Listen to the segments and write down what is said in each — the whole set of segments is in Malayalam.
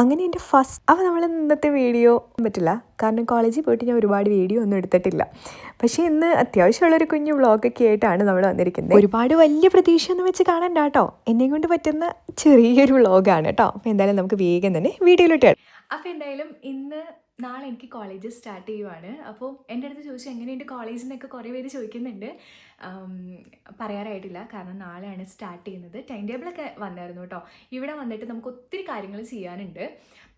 അങ്ങനെ എന്റെ ഫസ്റ്റ് അപ്പോൾ നമ്മൾ ഇന്നത്തെ വീഡിയോ പറ്റില്ല. കാരണം കോളേജിൽ പോയിട്ട് ഞാൻ ഒരുപാട് വീഡിയോ ഒന്നും എടുത്തിട്ടില്ല. പക്ഷേ ഇന്ന് അത്യാവശ്യമുള്ളൊരു കുഞ്ഞു വ്ളോഗൊക്കെ ആയിട്ടാണ് നമ്മൾ വന്നിരിക്കുന്നത്. ഒരുപാട് വലിയ പ്രതീക്ഷ പ്രതീക്ഷയൊന്നും വെച്ച് കാണണ്ട കേട്ടോ. എന്നെ കൊണ്ട് പറ്റുന്ന ചെറിയൊരു വ്ളോഗാണ് കേട്ടോ. അപ്പോൾ എന്തായാലും നമുക്ക് വേഗം തന്നെ വീഡിയോയിലോട്ട് അപ്പോൾ എന്തായാലും ഇന്ന് നാളെ എനിക്ക് കോളേജ് സ്റ്റാർട്ട് ചെയ്യുവാണ്. അപ്പോൾ എന്റെ അടുത്ത് ചോദിച്ചു എങ്ങനെയുണ്ട് കോളേജിൽ നിന്നൊക്കെ കുറേ പേര് ചോദിക്കുന്നുണ്ട്. പറയാറായിട്ടില്ല. കാരണം നാളെയാണ് സ്റ്റാർട്ട് ചെയ്യുന്നത്. ടൈം ടേബിളൊക്കെ വന്നായിരുന്നു കേട്ടോ ഇവിടെ വന്നിട്ട് നമുക്ക് ഒത്തിരി കാര്യങ്ങൾ ചെയ്യാനുണ്ട്.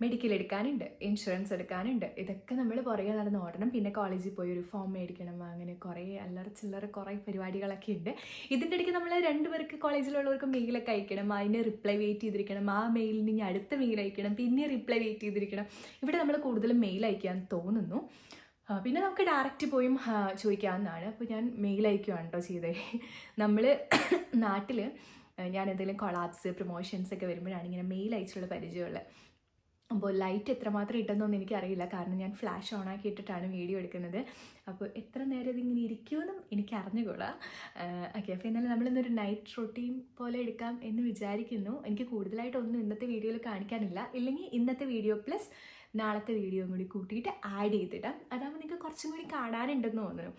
മെഡിക്കൽ എടുക്കാനുണ്ട്. ഇൻഷുറൻസ് എടുക്കാനുണ്ട്. ഇതൊക്കെ നമ്മൾ പുറകെ നടന്ന് ഓടണം. പിന്നെ കോളേജിൽ പോയി ഒരു ഫോം മേടിക്കണം. അങ്ങനെ കുറേ അല്ലറ ചില്ലറ കുറേ പരിപാടികളൊക്കെ ഉണ്ട്. ഇതിന്റെ ഇടയ്ക്ക് നമ്മൾ രണ്ടുപേർക്ക് കോളേജിലുള്ളവർക്ക് മെയിലൊക്കെ അയക്കണം. അതിന് റിപ്ലൈ വെയിറ്റ് ചെയ്തിരിക്കണം. ആ മെയിലിന് ഇനി അടുത്ത മെയിൽ അയക്കണം. പിന്നെ റിപ്ലൈ വെയിറ്റ് ചെയ്തിരിക്കണം. ഇവിടെ നമ്മൾ കൂടുതലും മെയിൽ അയക്കാൻ തോന്നുന്നു. പിന്നെ നമുക്ക് ഡയറക്റ്റ് പോയും ചോദിക്കാവുന്നതാണ്. അപ്പോൾ ഞാൻ മെയിൽ അയക്കുകയാണ് കേട്ടോ ചെയ്തേ. നമ്മൾ നാട്ടിൽ ഞാൻ എന്തെങ്കിലും കൊളാപ്സ് പ്രൊമോഷൻസ് ഒക്കെ വരുമ്പോഴാണ് ഇങ്ങനെ മെയിൽ അയച്ചുള്ള പരിചയമുള്ളത് അപ്പോൾ ലൈറ്റ് എത്രമാത്രം ഇട്ടെന്നൊന്നും എനിക്കറിയില്ല. കാരണം ഞാൻ ഫ്ലാഷ് ഓൺ ആക്കി ഇട്ടിട്ടാണ് വീഡിയോ എടുക്കുന്നത്. അപ്പോൾ എത്ര നേരം ഇതിങ്ങനെ ഇരിക്കുമെന്നും എനിക്ക് അറിഞ്ഞുകൂടാ. ഓക്കെ അപ്പോൾ എന്നാലും നമ്മളിന്നൊരു നൈറ്റ് റൊട്ടീൻ പോലെ എടുക്കാം എന്ന് വിചാരിക്കുന്നു. എനിക്ക് കൂടുതലായിട്ടൊന്നും ഇന്നത്തെ വീഡിയോയിൽ കാണിക്കാനില്ല. ഇല്ലെങ്കിൽ ഇന്നത്തെ വീഡിയോ പ്ലസ് നാളത്തെ വീഡിയോയും കൂടി കൂട്ടിയിട്ട് ആഡ് ചെയ്തിടാം. അതാകുമ്പോൾ നിങ്ങൾക്ക് കുറച്ചും കൂടി കാണാനുണ്ടെന്ന് തോന്നുന്നു.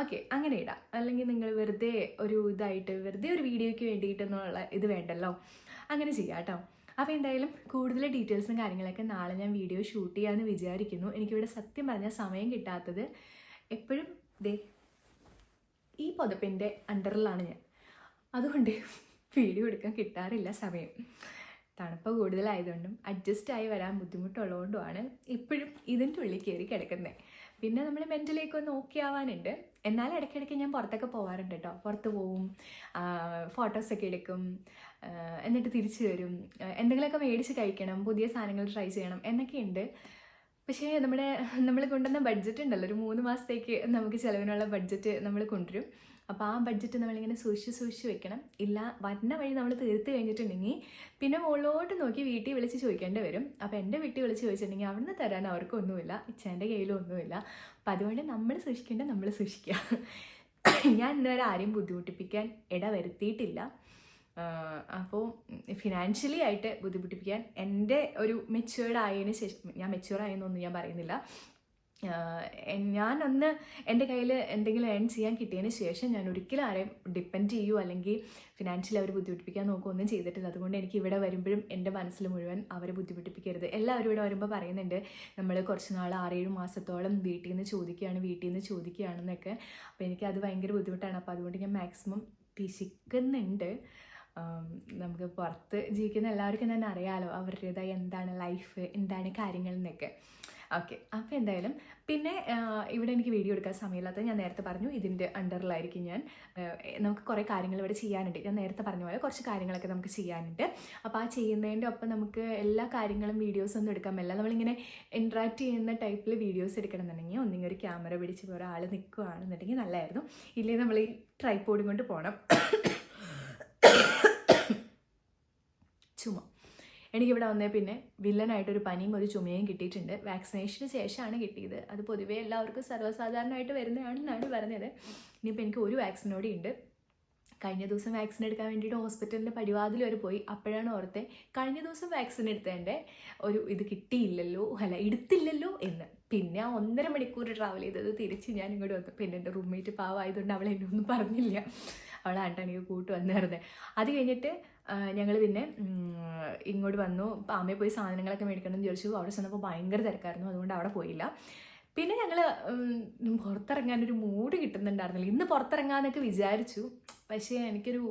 ഓക്കെ അങ്ങനെ ഇടാം. അല്ലെങ്കിൽ നിങ്ങൾ വെറുതെ ഒരു ഇതായിട്ട് വെറുതെ ഒരു വീഡിയോയ്ക്ക് വേണ്ടിയിട്ടെന്നുള്ള ഇത് വേണ്ടല്ലോ. അങ്ങനെ ചെയ്യാം കേട്ടോ അപ്പോൾ എന്തായാലും കൂടുതൽ ഡീറ്റെയിൽസും കാര്യങ്ങളൊക്കെ നാളെ ഞാൻ വീഡിയോ ഷൂട്ട് ചെയ്യാമെന്ന് വിചാരിക്കുന്നു. എനിക്കിവിടെ സത്യം പറഞ്ഞാൽ സമയം കിട്ടാത്തത് എപ്പോഴും ദേ ഈ പുതപ്പിന്റെ അണ്ടറിലാണ് ഞാൻ. അതുകൊണ്ട് വീഡിയോ എടുക്കാൻ കിട്ടാറില്ല സമയം. തണുപ്പ് കൂടുതലായതുകൊണ്ടും അഡ്ജസ്റ്റ് ആയി വരാൻ ബുദ്ധിമുട്ടുള്ളതുകൊണ്ടുമാണ് ഇപ്പോഴും ഇതിന്റെ ഉള്ളിൽ കയറി കിടക്കുന്നത്. പിന്നെ നമ്മൾ മെന്റലിയൊക്കെ ഒന്ന് ഓക്കെ ആവാനുണ്ട്. എന്നാൽ ഇടയ്ക്കിടയ്ക്ക് ഞാൻ പുറത്തൊക്കെ പോകാറുണ്ട് കേട്ടോ. പുറത്ത് പോവും ഫോട്ടോസൊക്കെ എടുക്കും എന്നിട്ട് തിരിച്ചു വരും. എന്തെങ്കിലുമൊക്കെ മേടിച്ച് കഴിക്കണം പുതിയ സാധനങ്ങൾ ട്രൈ ചെയ്യണം എന്നൊക്കെയുണ്ട്. പക്ഷേ നമ്മുടെ നമ്മൾ കൊണ്ടുവന്ന ബഡ്ജറ്റ് ഉണ്ടല്ലോ. ഒരു മൂന്ന് മാസത്തേക്ക് നമുക്ക് ചിലവിനുള്ള ബഡ്ജറ്റ് നമ്മൾ കൊണ്ടുവരും. അപ്പോൾ ആ ബഡ്ജറ്റ് നമ്മളിങ്ങനെ സൂക്ഷിച്ച് സൂക്ഷിച്ച് വെക്കണം. ഇല്ല വരുന്ന വഴി നമ്മൾ തീർത്ത് കഴിഞ്ഞിട്ടുണ്ടെങ്കിൽ പിന്നെ മുകളിലോട്ട് നോക്കി വീട്ടിൽ വിളിച്ച് ചോദിക്കേണ്ടി വരും. അപ്പോൾ എന്റെ വീട്ടിൽ വിളിച്ച് ചോദിച്ചിട്ടുണ്ടെങ്കിൽ അവിടുന്ന് തരാൻ അവർക്കൊന്നുമില്ല. ഇച്ചേന്റെ കയ്യിലും ഒന്നുമില്ല അപ്പം അതുകൊണ്ട് നമ്മൾ സൂക്ഷിക്കേണ്ട നമ്മൾ സൂക്ഷിക്കുക ഞാൻ ഇന്നുവരെ ആരെയും ബുദ്ധിമുട്ടിപ്പിക്കാൻ ഇട വരുത്തിയിട്ടില്ല. അപ്പോൾ ഫിനാൻഷ്യലി ആയിട്ട് ബുദ്ധിമുട്ടിപ്പിക്കാൻ എന്റെ ഒരു മെച്യൂർഡ് ആയതിന് ശേഷം ഞാൻ മെച്യൂർ ആയെന്നൊന്നും ഞാൻ പറയുന്നില്ല. ഞാനൊന്ന് എന്റെ കയ്യിൽ എന്തെങ്കിലും ഏൺ ചെയ്യാൻ കിട്ടിയതിന് ശേഷം ഞാൻ ഒരിക്കലും ആരെയും ഡിപ്പെൻഡ് ചെയ്യുമോ അല്ലെങ്കിൽ ഫിനാൻഷ്യലി അവർ ബുദ്ധിമുട്ടിപ്പിക്കാൻ നോക്കുകയോ ഒന്നും ചെയ്തിട്ടില്ല. അതുകൊണ്ട് എനിക്ക് ഇവിടെ വരുമ്പോഴും എന്റെ മനസ്സിൽ മുഴുവൻ അവരെ ബുദ്ധിമുട്ടിപ്പിക്കരുത്. എല്ലാവരും ഇവിടെ വരുമ്പോൾ പറയുന്നുണ്ട് നമ്മൾ കുറച്ച് നാൾ ആറേഴ് മാസത്തോളം വീട്ടിൽ നിന്ന് ചോദിക്കുകയാണ് വീട്ടിൽ നിന്ന് ചോദിക്കുകയാണെന്നൊക്കെ. അപ്പോൾ എനിക്ക് അത് ഭയങ്കര ബുദ്ധിമുട്ടാണ്. അപ്പോൾ അതുകൊണ്ട് ഞാൻ മാക്സിമം പിശിക്കുന്നുണ്ട് നമുക്ക് പുറത്ത് ജീവിക്കുന്ന എല്ലാവർക്കും തന്നെ അറിയാലോ അവരുടേതായ എന്താണ് ലൈഫ് എന്താണ് കാര്യങ്ങൾ എന്നൊക്കെ. ഓക്കെ അപ്പോൾ എന്തായാലും പിന്നെ ഇവിടെ എനിക്ക് വീഡിയോ എടുക്കാൻ സമയമില്ലാത്തത് ഞാൻ നേരത്തെ പറഞ്ഞു ഇതിന്റെ അണ്ടറിലായിരിക്കും ഞാൻ. നമുക്ക് കുറേ കാര്യങ്ങൾ ഇവിടെ ചെയ്യാനുണ്ട്. ഞാൻ നേരത്തെ പറഞ്ഞ പോലെ കുറച്ച് കാര്യങ്ങളൊക്കെ നമുക്ക് ചെയ്യാനുണ്ട്. അപ്പോൾ ആ ചെയ്യുന്നതിന്റെ ഒപ്പം നമുക്ക് എല്ലാ കാര്യങ്ങളും വീഡിയോസ് ഒന്നും എടുക്കാൻ പറ്റില്ല നമ്മളിങ്ങനെ ഇൻട്രാക്ട് ചെയ്യുന്ന ടൈപ്പിൽ വീഡിയോസ് എടുക്കണമെന്നുണ്ടെങ്കിൽ ഒന്നിങ്ങനെ ഒരു ക്യാമറ പിടിച്ച് ഒരാൾ നിൽക്കുകയാണെന്നുണ്ടെങ്കിൽ നല്ലതായിരുന്നു. ഇല്ലെങ്കിൽ നമ്മൾ ഈ ട്രൈപ്പോഡും കൊണ്ട് പോകണം എനിക്കിവിടെ വന്നേ പിന്നെ വില്ലനായിട്ടൊരു പനിയും ഒരു ചുമയും കിട്ടിയിട്ടുണ്ട്. വാക്സിനേഷന് ശേഷമാണ് കിട്ടിയത്. അത് പൊതുവേ എല്ലാവർക്കും സർവസാധാരണമായിട്ട് വരുന്നതാണെന്നാണ് പറഞ്ഞത്. ഇനിയിപ്പോൾ എനിക്ക് ഒരു വാക്സിനോടെ ഉണ്ട്. കഴിഞ്ഞ ദിവസം വാക്സിൻ എടുക്കാൻ വേണ്ടിയിട്ട് ഹോസ്പിറ്റലിന്റെ പടിവാതിൽ വരെ പോയി. അപ്പോഴാണ് ഓർത്തെ കഴിഞ്ഞ ദിവസം വാക്സിൻ എടുത്തതിന്റെ ഒരു ഇത് കിട്ടിയില്ലല്ലോ അല്ല എടുത്തില്ലല്ലോ എന്ന്. പിന്നെ ആ ഒന്നര മണിക്കൂർ ട്രാവൽ ചെയ്തത് തിരിച്ച് ഞാൻ ഇങ്ങോട്ട് വന്നു. പിന്നെ എന്റെ റൂംമേറ്റ് പാവായതുകൊണ്ട് അവൾ എന്നെ ഒന്നും പറഞ്ഞില്ല. അവളാണ്ടാണ് എനിക്ക് കൂട്ട് വന്നിരുന്നത് അത് കഴിഞ്ഞിട്ട് ഞങ്ങൾ പിന്നെ ഇങ്ങോട്ട് വന്നു. അമ്മയെ പോയി സാധനങ്ങളൊക്കെ മേടിക്കണം എന്ന് ചോദിച്ചു അവിടെ ചെന്നപ്പോൾ ഭയങ്കര തിരക്കായിരുന്നു. അതുകൊണ്ട് അവിടെ പോയില്ല. പിന്നെ ഞങ്ങൾ പുറത്തിറങ്ങാനൊരു മൂഡ് കിട്ടുന്നുണ്ടായിരുന്നില്ല. ഇന്ന് പുറത്തിറങ്ങാന്നൊക്കെ വിചാരിച്ചു. പക്ഷേ എനിക്കൊരു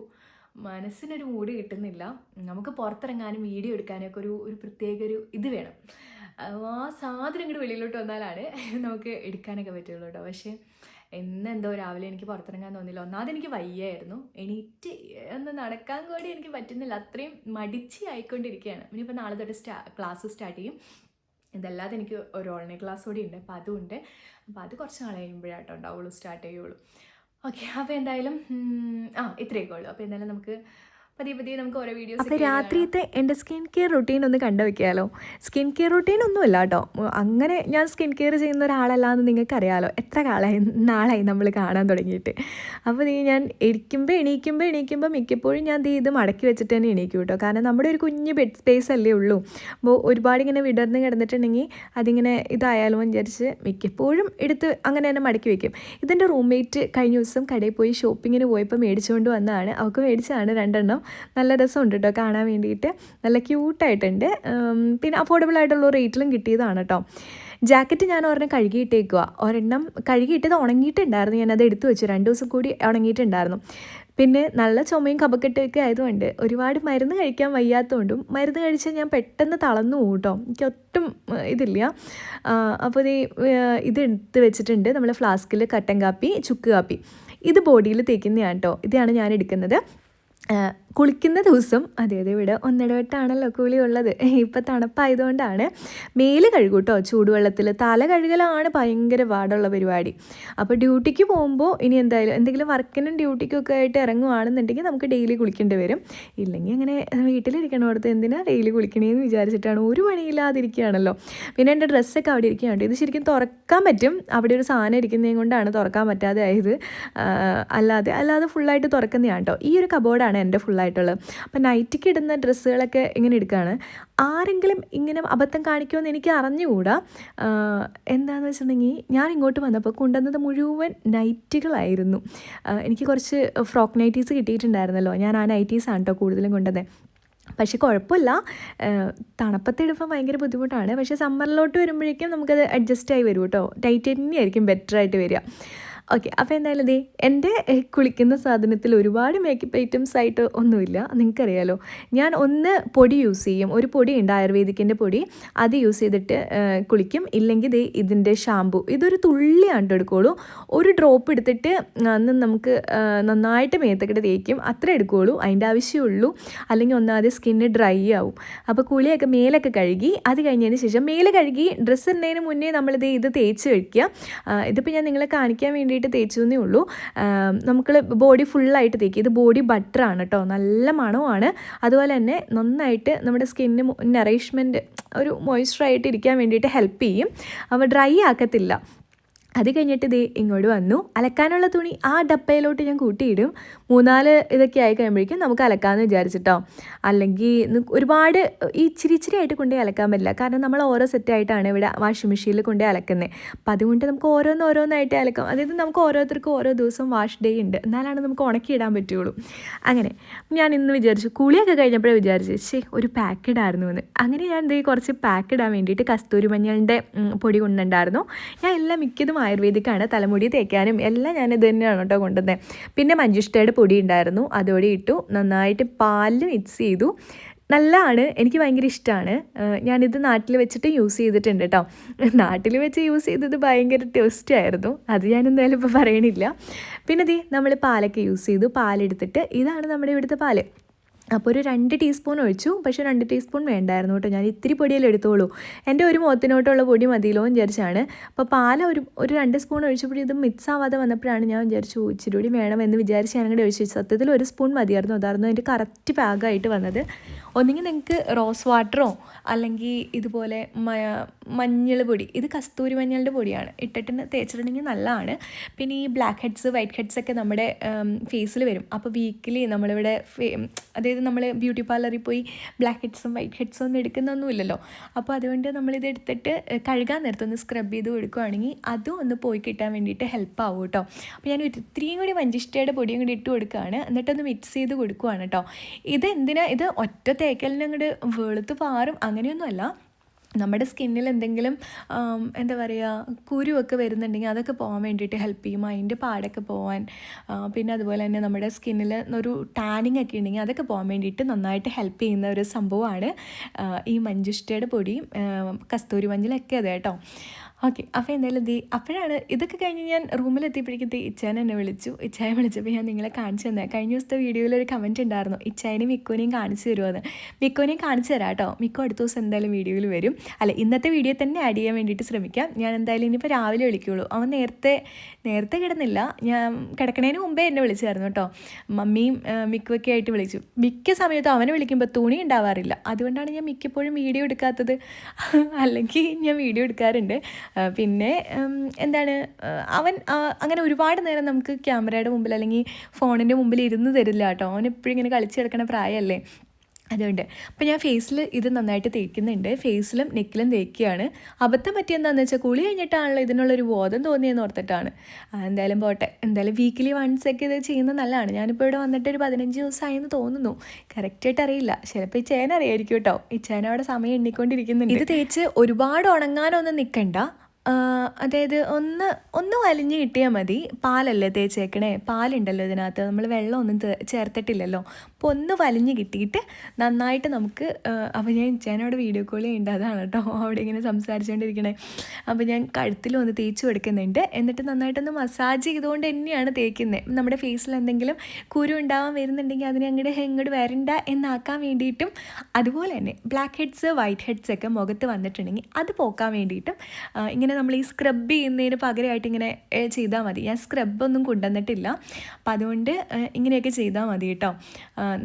മനസ്സിനൊരു മൂഡ് കിട്ടുന്നില്ല. നമുക്ക് പുറത്തിറങ്ങാനും വീഡിയോ എടുക്കാനും ഒക്കെ ഒരു ഒരു പ്രത്യേക ഒരു ഇത് വേണം. ആ സാധനം ഇങ്ങോട്ട് വെളിയിലോട്ട് വന്നാലാണ് നമുക്ക് എടുക്കാനൊക്കെ പറ്റുള്ളൂ കേട്ടോ പക്ഷേ എന്നെന്തോ രാവിലെ എനിക്ക് പുറത്തിറങ്ങാൻ തോന്നില്ല ഒന്നാമത് എനിക്ക് വയ്യായിരുന്നു. എണീറ്റ് ഒന്ന് നടക്കാൻ കൂടി എനിക്ക് പറ്റുന്നില്ല. അത്രയും മടിച്ച് ആയിക്കൊണ്ടിരിക്കുകയാണ്. ഇനിയിപ്പോൾ നാളെ തൊട്ട് സ്റ്റാ ക്ലാസ് സ്റ്റാർട്ട് ചെയ്യും. ഇതല്ലാതെ എനിക്ക് ഒരു ഓൺലൈൻ ക്ലാസ് കൂടി ഉണ്ട്. അപ്പോൾ അതുകൊണ്ട് അപ്പോൾ അത് കുറച്ച് നാൾ കഴിയുമ്പോഴാട്ടോ ഉണ്ടാവുള്ളൂ സ്റ്റാർട്ട് ചെയ്യുള്ളൂ. ഓക്കെ അപ്പോൾ എന്തായാലും ആ ഇത്രയൊക്കെ ഉള്ളൂ. അപ്പോൾ എന്തായാലും നമുക്ക് പതിയെ പതിയെ നമുക്ക് ഓരോ വീഡിയോസ് അപ്പോൾ രാത്രിയത്തെ എന്റെ സ്കിൻ കെയർ റുട്ടീൻ ഒന്ന് കണ്ടു വെക്കാലോ സ്കിൻ കെയർ റുട്ടീൻ ഒന്നുമില്ല കേട്ടോ. അങ്ങനെ ഞാൻ സ്കിൻ കെയർ ചെയ്യുന്ന ഒരാളല്ല എന്ന് നിങ്ങൾക്കറിയാലോ. എത്ര കാലായി നാളായി നമ്മൾ കാണാൻ തുടങ്ങിയിട്ട്. അപ്പോൾ നീ ഞാൻ ഇരിക്കുമ്പോൾ എണീക്കുമ്പോ എണീക്കുമ്പോ മിക്കപ്പോഴും ഞാൻ ദീ ഇത് മടക്കി വെച്ചിട്ട് തന്നെ എണീക്കും കേട്ടോ. കാരണം നമ്മുടെ ഒരു കുഞ്ഞ് ബെഡ് സ്പേസ് അല്ലേ ഉള്ളൂ. അപ്പോൾ ഒരുപാട് ഇങ്ങനെ വിടർന്ന് കിടന്നിട്ടുണ്ടെങ്കിൽ അതിങ്ങനെ ഇതായാലും എന്ന് വിചാരിച്ച് മിക്കപ്പോഴും എടുത്ത് അങ്ങനെ തന്നെ മടക്കി വെക്കും. ഇതിന്റെ റൂംമേറ്റ് കഴിഞ്ഞ ദിവസം കടയിൽ പോയി ഷോപ്പിങ്ങിന് പോയപ്പോൾ മേടിച്ചുകൊണ്ട് വന്നതാണ്. അവൾക്ക് മേടിച്ചതാണ് രണ്ടെണ്ണം. നല്ല രസമുണ്ട് കേട്ടോ കാണാൻ വേണ്ടിയിട്ട്. നല്ല ക്യൂട്ടായിട്ടുണ്ട്. പിന്നെ അഫോർഡബിൾ ആയിട്ടുള്ള റേറ്റിലും കിട്ടിയതാണ് കേട്ടോ ജാക്കറ്റ് ഞാൻ ഒരെണ്ണം കഴുകിയിട്ടേക്കുക ഒരെണ്ണം കഴുകിയിട്ടത് ഉണങ്ങിയിട്ടുണ്ടായിരുന്നു. ഞാനത് എടുത്തു വെച്ചു. രണ്ട് ദിവസം കൂടി ഉണങ്ങിയിട്ടുണ്ടായിരുന്നു. പിന്നെ നല്ല ചുമയും കപക്കെട്ടൊക്കെ ആയതുകൊണ്ട് ഒരുപാട് മരുന്ന് കഴിക്കാൻ വയ്യാത്തതുകൊണ്ടും മരുന്ന് കഴിച്ചാൽ ഞാൻ പെട്ടെന്ന് തളർന്നു കേട്ടോ എനിക്ക് ഒട്ടും ഇതില്ല. അപ്പോൾ ഈ ഇത് എടുത്ത് വെച്ചിട്ടുണ്ട്. നമ്മൾ ഫ്ലാസ്കിൽ കട്ടൻ കാപ്പി ചുക്ക് കാപ്പി. ഇത് ബോഡിയിൽ തേക്കുന്നതാണ് കേട്ടോ ഇതാണ് ഞാൻ എടുക്കുന്നത്. കുളിക്കുന്ന ദിവസം അതെ അതെ ഇവിടെ ഒന്നിടവിട്ടാണല്ലോ കൂലി ഉള്ളത് ഇപ്പം തണുപ്പായതുകൊണ്ടാണ് മേൽ കഴുകൂട്ടോ കേട്ടോ ചൂടുവെള്ളത്തിൽ തല കഴുകലാണ് ഭയങ്കര പാടുള്ള പരിപാടി. അപ്പോൾ ഡ്യൂട്ടിക്ക് പോകുമ്പോൾ ഇനി എന്തായാലും എന്തെങ്കിലും വർക്കിനും ഡ്യൂട്ടിക്കും ഒക്കെ ആയിട്ട് ഇറങ്ങുവാണെന്നുണ്ടെങ്കിൽ നമുക്ക് ഡെയിലി കുളിക്കേണ്ടി വരും. ഇല്ലെങ്കിൽ അങ്ങനെ വീട്ടിലിരിക്കണോടത്ത് എന്തിനാ ഡെയിലി കുളിക്കണേന്ന് വിചാരിച്ചിട്ടാണ്. ഒരു പണിയില്ലാതിരിക്കുകയാണല്ലോ. പിന്നെ എന്റെ ഡ്രസ്സൊക്കെ അവിടെ ഇരിക്കുകയാണ് ഇത് ശരിക്കും തുറക്കാൻ പറ്റും. അവിടെ ഒരു സാധനം ഇരിക്കുന്നതും കൊണ്ടാണ് തുറക്കാൻ പറ്റാതെ ആയത്. അല്ലാതെ അല്ലാതെ ഫുള്ളായിട്ട് തുറക്കുന്നതാണ് കേട്ടോ. ഈ ഒരു കബോർഡാണ് എന്റെ ഫുള്ളായിട്ടുള്ളത് അപ്പം നൈറ്റിക്ക് ഇടുന്ന ഡ്രസ്സുകളൊക്കെ ഇങ്ങനെ എടുക്കുകയാണ് ആരെങ്കിലും ഇങ്ങനെ അബദ്ധം കാണിക്കുമെന്ന് എനിക്ക് അറിഞ്ഞുകൂടാ. എന്താണെന്ന് വെച്ചിട്ടുണ്ടെങ്കിൽ ഞാൻ ഇങ്ങോട്ട് വന്നപ്പോൾ കൊണ്ടുവന്നത് മുഴുവൻ നൈറ്റുകളായിരുന്നു എനിക്ക് കുറച്ച് ഫ്രോക്ക് നൈറ്റീസ് കിട്ടിയിട്ടുണ്ടായിരുന്നല്ലോ. ഞാൻ ആ നൈറ്റീസാണ് കേട്ടോ കൂടുതലും കൊണ്ടുവന്നത് പക്ഷേ കുഴപ്പമില്ല. തണുപ്പത്തെ തണുപ്പത്തിടുമ്പോൾ ഭയങ്കര ബുദ്ധിമുട്ടാണ്. പക്ഷേ സമ്മറിലോട്ട് വരുമ്പോഴേക്കും നമുക്കത് അഡ്ജസ്റ്റ് ആയി വരും കേട്ടോ. ടൈറ്റ് തന്നെയായിരിക്കും ബെറ്റർ ആയിട്ട് വരിക. ഓക്കെ അപ്പോൾ എന്തായാലും ദേ എന്റെ കുളിക്കുന്ന സാധനത്തിൽ ഒരുപാട് മേക്കപ്പ് ഐറ്റംസ് ആയിട്ട് ഒന്നുമില്ല. നിങ്ങൾക്കറിയാലോ ഞാൻ ഒന്ന് പൊടി യൂസ് ചെയ്യും. ഒരു പൊടി ഉണ്ട് ആയുർവേദിക്കിന്റെ പൊടി. അത് യൂസ് ചെയ്തിട്ട് കുളിക്കും. ഇല്ലെങ്കിൽ ദേ ഇതിന്റെ ഷാമ്പു ഇതൊരു തുള്ളി കേട്ടോ എടുക്കുള്ളൂ. ഒരു ഡ്രോപ്പ് എടുത്തിട്ട് അന്ന് നമുക്ക് നന്നായിട്ട് മേത്തക്കിട്ട് തേക്കും. അത്ര എടുക്കുകയുള്ളൂ അതിന്റെ ആവശ്യമുള്ളൂ അല്ലെങ്കിൽ ഒന്നാമത് സ്കിന്ന് ഡ്രൈ ആവും. അപ്പോൾ കുളിയൊക്കെ മേലൊക്കെ കഴുകി അത് കഴിഞ്ഞതിന് ശേഷം മേലെ കഴുകി ഡ്രസ്സ് ഇടുന്നതിന് മുന്നേ നമ്മളിത് ഇത് തേച്ച് വയ്ക്കുക ഇതിപ്പോൾ ഞാൻ നിങ്ങളെ കാണിക്കാൻ വേണ്ടിയിട്ട് തേച്ചു എന്നേ ഉള്ളൂ നമുക്ക് ബോഡി ഫുള്ളായിട്ട് തേക്കുക ഇത് ബോഡി ബട്ടറാണ് കേട്ടോ നല്ല മണമാണ് അതുപോലെ തന്നെ നന്നായിട്ട് നമ്മുടെ സ്കിന്നിന് നറേഷ്മെന്റ് ഒരു മോയ്സ്ചറായിട്ട് ഇരിക്കാൻ വേണ്ടിയിട്ട് ഹെൽപ്പ് ചെയ്യും. അപ്പോൾ ഡ്രൈ ആക്കത്തില്ല. അത് കഴിഞ്ഞിട്ട് ഇത് ഇങ്ങോട്ട് വന്നു. അലക്കാനുള്ള തുണി ആ ഡപ്പയിലോട്ട് ഞാൻ കൂട്ടിയിടും. മൂന്നാൽ ഇതൊക്കെ ആയി കഴിയുമ്പോഴേക്കും നമുക്ക് അലക്കാമെന്ന് വിചാരിച്ചിട്ടോ. അല്ലെങ്കിൽ ഒരുപാട് ഈ ഇച്ചിരി ഇച്ചിരി ആയിട്ട് കൊണ്ടുപോയി അലക്കാൻ പറ്റില്ല. കാരണം നമ്മൾ ഓരോ സെറ്റായിട്ടാണ് ഇവിടെ വാഷിംഗ് മെഷീനിൽ കൊണ്ടേ അലക്കുന്നത് അപ്പം അതുകൊണ്ട് നമുക്ക് ഓരോന്ന് ഓരോന്നായിട്ട് അലക്കാം. അതായത് നമുക്ക് ഓരോരുത്തർക്കും ഓരോ ദിവസം വാഷ് ഡേ ഉണ്ട്. എന്നാലാണ് നമുക്ക് ഉണക്കിയിടാൻ പറ്റുള്ളൂ. അങ്ങനെ ഞാൻ ഇന്ന് വിചാരിച്ചു കുളിയൊക്കെ കഴിഞ്ഞപ്പോഴേ വിചാരിച്ചു ശേ ഒരു പാക്ക് ഇടായിരുന്നു എന്ന്. അങ്ങനെ ഞാൻ ദേ കുറച്ച് പാക്ക് ഇടാൻ വേണ്ടിയിട്ട് കസ്തൂരി മഞ്ഞളിന്റെ പൊടി കൊണ്ടുണ്ടായിരുന്നു ഞാൻ എല്ലാം മിക്കതും ആയുർവേദിക്കാണ്. തലമുടി തേക്കാനും എല്ലാം ഞാൻ ഇത് തന്നെയാണ് കേട്ടോ കൊണ്ടുവന്നത് പിന്നെ മഞ്ചിഷ്ടയുടെ പൊടി ഉണ്ടായിരുന്നു. അതോടെ ഇട്ടു. നന്നായിട്ട് പാലിൽ മിക്സ് ചെയ്തു. നല്ലതാണ്. എനിക്ക് ഭയങ്കര ഇഷ്ടമാണ് ഞാനിത് നാട്ടിൽ വെച്ചിട്ട് യൂസ് ചെയ്തിട്ടുണ്ട് കേട്ടോ. നാട്ടിൽ വെച്ച് യൂസ് ചെയ്തത് ഭയങ്കര ടേസ്റ്റ് ആയിരുന്നു. അത് ഞാൻ എന്തായാലും ഇപ്പോൾ പറയണില്ല. പിന്നെ ദേ നമ്മൾ പാലൊക്കെ യൂസ് ചെയ്തു. പാലെടുത്തിട്ട് ഇതാണ് നമ്മുടെ ഇവിടുത്തെ പാൽ. അപ്പോൾ ഒരു രണ്ട് ടീസ്പൂൺ ഒഴിച്ചു പക്ഷേ രണ്ട് ടീസ്പൂൺ വേണ്ടായിരുന്നു കേട്ടോ. ഞാൻ ഇത്തിരി പൊടിയല്ലേ എടുത്തോളൂ. എന്റെ ഒരു മുഖത്തിനോട്ടുള്ള പൊടി മതിയല്ലോ എന്ന് വിചാരിച്ചാണ്. അപ്പോൾ പാല ഒരു ഒരു രണ്ട് സ്പൂൺ ഒഴിച്ചപ്പോഴും ഇത് മിക്സ് ആവാതെ വന്നപ്പോഴാണ് ഞാൻ വിചാരിച്ചു ഇച്ചിരി കൂടി വേണം എന്ന് വിചാരിച്ച് ഞാൻ അങ്ങനെ ഒഴിച്ചു സത്യത്തിൽ ഒരു സ്പൂൺ മതിയായിരുന്നു. അതായിരുന്നു അതിന്റെ കറക്റ്റ് പാകമായിട്ട് വന്നത്. ഒന്നുകിൽ നിങ്ങൾക്ക് റോസ് വാട്ടറോ അല്ലെങ്കിൽ ഇതുപോലെ മഞ്ഞൾ പൊടി ഇത് കസ്തൂരി മഞ്ഞളുടെ പൊടിയാണ്. ഇട്ടിട്ട് തേച്ചിട്ടുണ്ടെങ്കിൽ നല്ലതാണ്. പിന്നെ ഈ ബ്ലാക്ക് ഹെഡ്സ് വൈറ്റ് ഹെഡ്സ് ഒക്കെ നമ്മുടെ ഫേസിൽ വരും. അപ്പോൾ വീക്കിലി നമ്മളിവിടെ ഫേ- അതായത് നമ്മൾ ബ്യൂട്ടി പാർലറിൽ പോയി ബ്ലാക്ക് ഹെഡ്സും വൈറ്റ് ഹെഡ്സും ഒന്നും എടുക്കുന്നൊന്നുമില്ലല്ലോ. അപ്പോൾ അതുകൊണ്ട് നമ്മളിത് എടുത്തിട്ട് കഴുകാൻ നേരത്തെ ഒന്ന് സ്ക്രബ് ചെയ്ത് കൊടുക്കുകയാണെങ്കിൽ അതും ഒന്ന് പോയി കിട്ടാൻ വേണ്ടിയിട്ട് ഹെൽപ്പ് ആവും കേട്ടോ. അപ്പോൾ ഞാൻ ഇത്രയും കൂടി മഞ്ചിഷ്ടയുടെ പൊടിയും കൂടി ഇട്ട് കൊടുക്കുകയാണ്. എന്നിട്ടൊന്ന് മിക്സ് ചെയ്ത് കൊടുക്കുകയാണ് കേട്ടോ. ഇത് എന്തിനാ? ഇത് ഒറ്റ തേക്കലിന് അങ്ങോട്ട് വെളുത്ത് പാറും അങ്ങനെയൊന്നുമല്ല. നമ്മുടെ സ്കിന്നിൽ എന്തെങ്കിലും എന്താ പറയുക കുരുവൊക്കെ വരുന്നുണ്ടെങ്കിൽ അതൊക്കെ പോകാൻ വേണ്ടിയിട്ട് ഹെൽപ്പ് ചെയ്യും. അതിന്റെ പാടൊക്കെ പോകാൻ പിന്നെ അതുപോലെ തന്നെ നമ്മുടെ സ്കിന്നിൽ ഒരു ടാനിങ് ഒക്കെ ഉണ്ടെങ്കിൽ അതൊക്കെ പോകാൻ വേണ്ടിയിട്ട് നന്നായിട്ട് ഹെൽപ്പ് ചെയ്യുന്ന ഒരു സംഭവമാണ് ഈ മഞ്ചുഷ്ടയുടെ പൊടിയും കസ്തൂരി മഞ്ഞളൊക്കെ അത് കേട്ടോ. ഓക്കെ അപ്പോൾ എന്തായാലും ദീ അപ്പോഴാണ് ഇതൊക്കെ കഴിഞ്ഞ് ഞാൻ റൂമിലെത്തിയപ്പോഴേക്കും ഇച്ചാൻ എന്നെ വിളിച്ചു. ഇച്ചായ വിളിച്ചപ്പോൾ ഞാൻ നിങ്ങളെ കാണിച്ചു തന്നെ. കഴിഞ്ഞ ദിവസത്തെ വീഡിയോയിൽ ഒരു കമന്റ് ഉണ്ടായിരുന്നു. ഇച്ചായനെയും മിക്കോനെയും കാണിച്ചു തരുമെന്ന് മിക്കോനെയും കാണിച്ചു തരാം കേട്ടോ. മിക്കോ അടുത്ത ദിവസം എന്തായാലും വീഡിയോയിൽ വരും. അല്ല ഇന്നത്തെ വീഡിയോ തന്നെ ആഡ് ചെയ്യാൻ വേണ്ടിയിട്ട് ശ്രമിക്കാം. ഞാൻ എന്തായാലും ഇനിയിപ്പോൾ രാവിലെ വിളിക്കുകയുള്ളൂ അവൻ നേരത്തെ നേരത്തെ കിടന്നില്ല. ഞാൻ കിടക്കണേന് മുമ്പേ എന്നെ വിളിച്ചായിരുന്നു കേട്ടോ. മമ്മിയും മിക്കുമൊക്കെ ആയിട്ട് വിളിച്ചു. മിക്ക സമയത്തും അവനെ വിളിക്കുമ്പോൾ തുണി ഉണ്ടാവാറില്ല. അതുകൊണ്ടാണ് ഞാൻ മിക്കപ്പോഴും വീഡിയോ എടുക്കാത്തത്. അല്ലെങ്കിൽ ഞാൻ വീഡിയോ എടുക്കാറുണ്ട്. പിന്നെ എന്താണ് അവൻ അങ്ങനെ ഒരുപാട് നേരം നമുക്ക് ക്യാമറയുടെ മുമ്പിൽ അല്ലെങ്കിൽ ഫോണിന്റെ മുമ്പിൽ ഇരുന്ന് തരില്ല കേട്ടോ. അവൻ എപ്പോഴും ഇങ്ങനെ കളിച്ചു കിടക്കണ പ്രായമല്ലേ? അതുകൊണ്ട്. അപ്പോൾ ഞാൻ ഫേസിൽ ഇത് നന്നായിട്ട് തേക്കുന്നുണ്ട്. ഫേസിലും നെക്കിലും തേക്കുകയാണ്. അബദ്ധം പറ്റിയെന്താണെന്ന് വെച്ചാൽ കുളി കഴിഞ്ഞിട്ടാണല്ലോ ഇതിനുള്ളൊരു ബോധം തോന്നിയെന്ന് ഓർത്തിട്ടാണ്. എന്തായാലും പോട്ടെ. എന്തായാലും വീക്കിലി വൺസ് ഒക്കെ ഇത് ചെയ്യുന്നത് നല്ലതാണ്. ഞാനിപ്പോൾ ഇവിടെ വന്നിട്ട് ഒരു പതിനഞ്ച് ദിവസമായെന്ന് തോന്നുന്നു. കറക്റ്റായിട്ട് അറിയില്ല. ചിലപ്പോൾ ഈ ചേന അറിയായിരിക്കും കേട്ടോ. ഈ ചേന അവിടെ സമയം എണ്ണിക്കൊണ്ടിരിക്കുന്നുണ്ട്. ഇത് തേച്ച് ഒരുപാട് ഉണങ്ങാനൊന്നും നിൽക്കണ്ട അതായത് ഒന്ന് ഒന്ന് വലിഞ്ഞ് കിട്ടിയാൽ മതി. പാലല്ലേ തേച്ചേക്കണേ? പാലുണ്ടല്ലോ ഇതിനകത്ത്. നമ്മൾ വെള്ളമൊന്നും ചേർത്തിട്ടില്ലല്ലോ. ഒന്ന് വലിഞ്ഞ് കിട്ടിയിട്ട് നന്നായിട്ട് നമുക്ക് അപ്പോൾ ഞാൻ ചേനോട് വീഡിയോ കോൾ ചെയ്യേണ്ട. അതാണ് കേട്ടോ അവിടെ ഇങ്ങനെ സംസാരിച്ചുകൊണ്ടിരിക്കണേ അപ്പോൾ ഞാൻ കഴുത്തിൽ ഒന്ന് തേച്ച് കൊടുക്കുന്നുണ്ട്. എന്നിട്ട് നന്നായിട്ടൊന്ന് മസാജ് ചെയ്തുകൊണ്ട് തന്നെയാണ് തേക്കുന്നത് നമ്മുടെ ഫേസിൽ എന്തെങ്കിലും കുരു ഉണ്ടാവാൻ വരുന്നുണ്ടെങ്കിൽ അതിനെ അങ്ങോട്ട് ഇങ്ങോട്ട് വരണ്ട എന്നാക്കാൻ വേണ്ടിയിട്ടും അതുപോലെ തന്നെ ബ്ലാക്ക് ഹെഡ്സ് വൈറ്റ് ഹെഡ്സ് ഒക്കെ മുഖത്ത് വന്നിട്ടുണ്ടെങ്കിൽ അത് പോക്കാൻ വേണ്ടിയിട്ടും ഇങ്ങനെ നമ്മൾ ഈ സ്ക്രബ് ചെയ്യുന്നതിന് പകരമായിട്ട് ഇങ്ങനെ ചെയ്താൽ മതി. ഞാൻ സ്ക്രബൊന്നും കൊണ്ടുവന്നിട്ടില്ല. അപ്പം അതുകൊണ്ട് ഇങ്ങനെയൊക്കെ ചെയ്താൽ മതി കേട്ടോ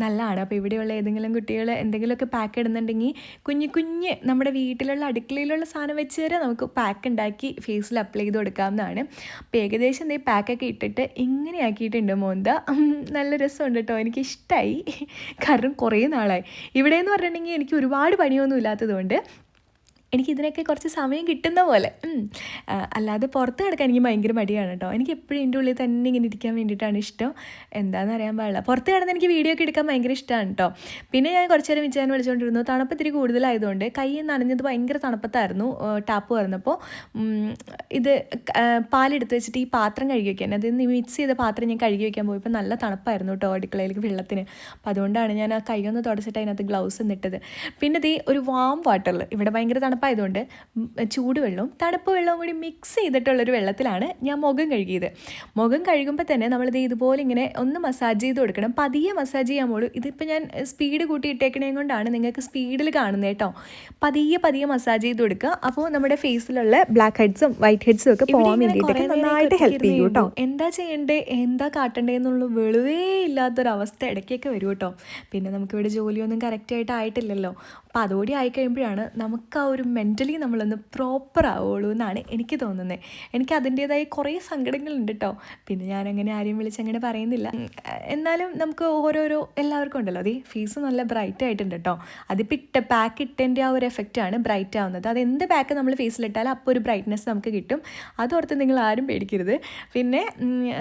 നല്ലതാണ്. അപ്പോൾ ഇവിടെയുള്ള ഏതെങ്കിലും കുട്ടികൾ എന്തെങ്കിലുമൊക്കെ പാക്ക് ഇടുന്നുണ്ടെങ്കിൽ കുഞ്ഞു കുഞ്ഞ് നമ്മുടെ വീട്ടിലുള്ള അടുക്കളയിലുള്ള സാധനം വെച്ച് വരെ നമുക്ക് പാക്ക് ഉണ്ടാക്കി ഫേസിൽ അപ്ലൈ ചെയ്ത് കൊടുക്കാവുന്നതാണ്. അപ്പോൾ ഏകദേശം ഈ പാക്കൊക്കെ ഇട്ടിട്ട് ഇങ്ങനെ ആക്കിയിട്ടുണ്ട് മോന്ത നല്ല രസമുണ്ട് കേട്ടോ. എനിക്കിഷ്ടമായി കാരണം കുറേ നാളായി. ഇവിടെ എന്ന് പറഞ്ഞിട്ടുണ്ടെങ്കിൽ എനിക്ക് ഒരുപാട് പണിയൊന്നും ഇല്ലാത്തതുകൊണ്ട് എനിക്ക് ഇതിനൊക്കെ കുറച്ച് സമയം കിട്ടുന്ന പോലെ. അല്ലാതെ പുറത്ത് കിടക്കാൻ എനിക്ക് ഭയങ്കര മടിയാണ് കേട്ടോ എനിക്ക് എപ്പോഴും എന്റെ ഉള്ളിൽ തന്നെ ഇങ്ങനെ ഇരിക്കാൻ വേണ്ടിയിട്ടാണ് ഇഷ്ടം. എന്താണെന്ന് അറിയാൻ പാടില്ല. പുറത്ത് കിടന്ന് എനിക്ക് വീഡിയോ ഒക്കെ എടുക്കാൻ ഭയങ്കര ഇഷ്ടമാണ് കേട്ടോ പിന്നെ ഞാൻ കുറച്ച് നേരം വിചാരം വിളിച്ചുകൊണ്ടിരുന്നു തണുപ്പ് ഇത്തിരി കൂടുതലായതുകൊണ്ട് കൈ നനഞ്ഞത് ഭയങ്കര തണുപ്പത്തായിരുന്നു. ടാപ്പ് തുറന്നപ്പോൾ ഇത് പാലെടുത്ത് വെച്ചിട്ട് ഈ പാത്രം കഴുകി വയ്ക്കാൻ അത് മിക്സ് ചെയ്ത പാത്രം ഞാൻ കഴുകി വയ്ക്കാൻ പോയപ്പോൾ നല്ല തണുപ്പായിരുന്നു കേട്ടോ അടുക്കളയിലേക്ക് വെള്ളത്തിന്. അപ്പോൾ അതുകൊണ്ടാണ് ഞാൻ ആ കൈ ഒന്ന് തുടച്ചിട്ട് അതിനകത്ത് ഗ്ലൗസ് ഇട്ടത്. പിന്നെ ഇത് ഒരു വാം വാട്ടറിൽ ഇവിടെ ഭയങ്കര തണുപ്പായതുകൊണ്ട് ഉം, ചൂടുവെള്ളവും തണുപ്പ് വെള്ളവും കൂടി മിക്സ് ചെയ്തിട്ടുള്ളൊരു വെള്ളത്തിലാണ് ഞാൻ മുഖം കഴുകിയത്. മുഖം കഴുകുമ്പോൾ തന്നെ നമ്മളിത് ഇതുപോലെ ഇങ്ങനെ ഒന്ന് മസാജ് ചെയ്ത് കൊടുക്കണം. പതിയെ മസാജ് ചെയ്യാൻ പോലും ഇതിപ്പോൾ ഞാൻ സ്പീഡ് കൂട്ടി ഇട്ടേക്കണേ കൊണ്ടാണ് നിങ്ങൾക്ക് സ്പീഡിൽ കാണുന്നത് കേട്ടോ. പതിയെ പതിയെ മസാജ് ചെയ്ത് കൊടുക്കുക. അപ്പോൾ നമ്മുടെ ഫേസിലുള്ള ബ്ലാക്ക് ഹെഡ്സും വൈറ്റ് ഹെഡ്സും ഒക്കെ പോകാൻ വേണ്ടിയിട്ടൊക്കെ നന്നായിട്ട് ഹെൽപ്പ് ചെയ്യും കേട്ടോ. എന്താ ചെയ്യണ്ടേ? എന്താ കാട്ടണ്ടേ എന്നുള്ള വെളുവേ ഇല്ലാത്തൊരവസ്ഥ ഇടയ്ക്കൊക്കെ വരും കേട്ടോ. പിന്നെ നമുക്കിവിടെ ജോലിയൊന്നും കറക്റ്റായിട്ട് ആയിട്ടില്ലല്ലോ. അപ്പോൾ അതോടി ആയിക്കഴിയുമ്പോഴാണ് നമുക്ക് ആ ഒരു മെന്റലി നമ്മളൊന്ന് പ്രോപ്പർ ആവുള്ളൂ എന്നാണ് എനിക്ക് തോന്നുന്നത് എനിക്ക് അതിന്റേതായ കുറേ സങ്കടങ്ങളുണ്ട് കേട്ടോ പിന്നെ ഞാൻ അങ്ങനെ ആരെയും വിളിച്ച് അങ്ങനെ പറയുന്നില്ല എന്നാലും നമുക്ക് ഓരോരോ എല്ലാവർക്കും ഉണ്ടല്ലോ. അതേ ഫീസ് നല്ല ബ്രൈറ്റ് ആയിട്ടുണ്ട് കേട്ടോ അതിപ്പോൾ ഇട്ട പാക്ക് ഇട്ടതിന്റെ ആ ഒരു എഫക്റ്റാണ് ബ്രൈറ്റ് ആവുന്നത്. അത് എന്ത് പാക്ക് നമ്മൾ ഫേസിലിട്ടാലും അപ്പോൾ ഒരു ബ്രൈറ്റ്നെസ് നമുക്ക് കിട്ടും. അതോർത്ത് നിങ്ങൾ ആരും പേടിക്കരുത്. പിന്നെ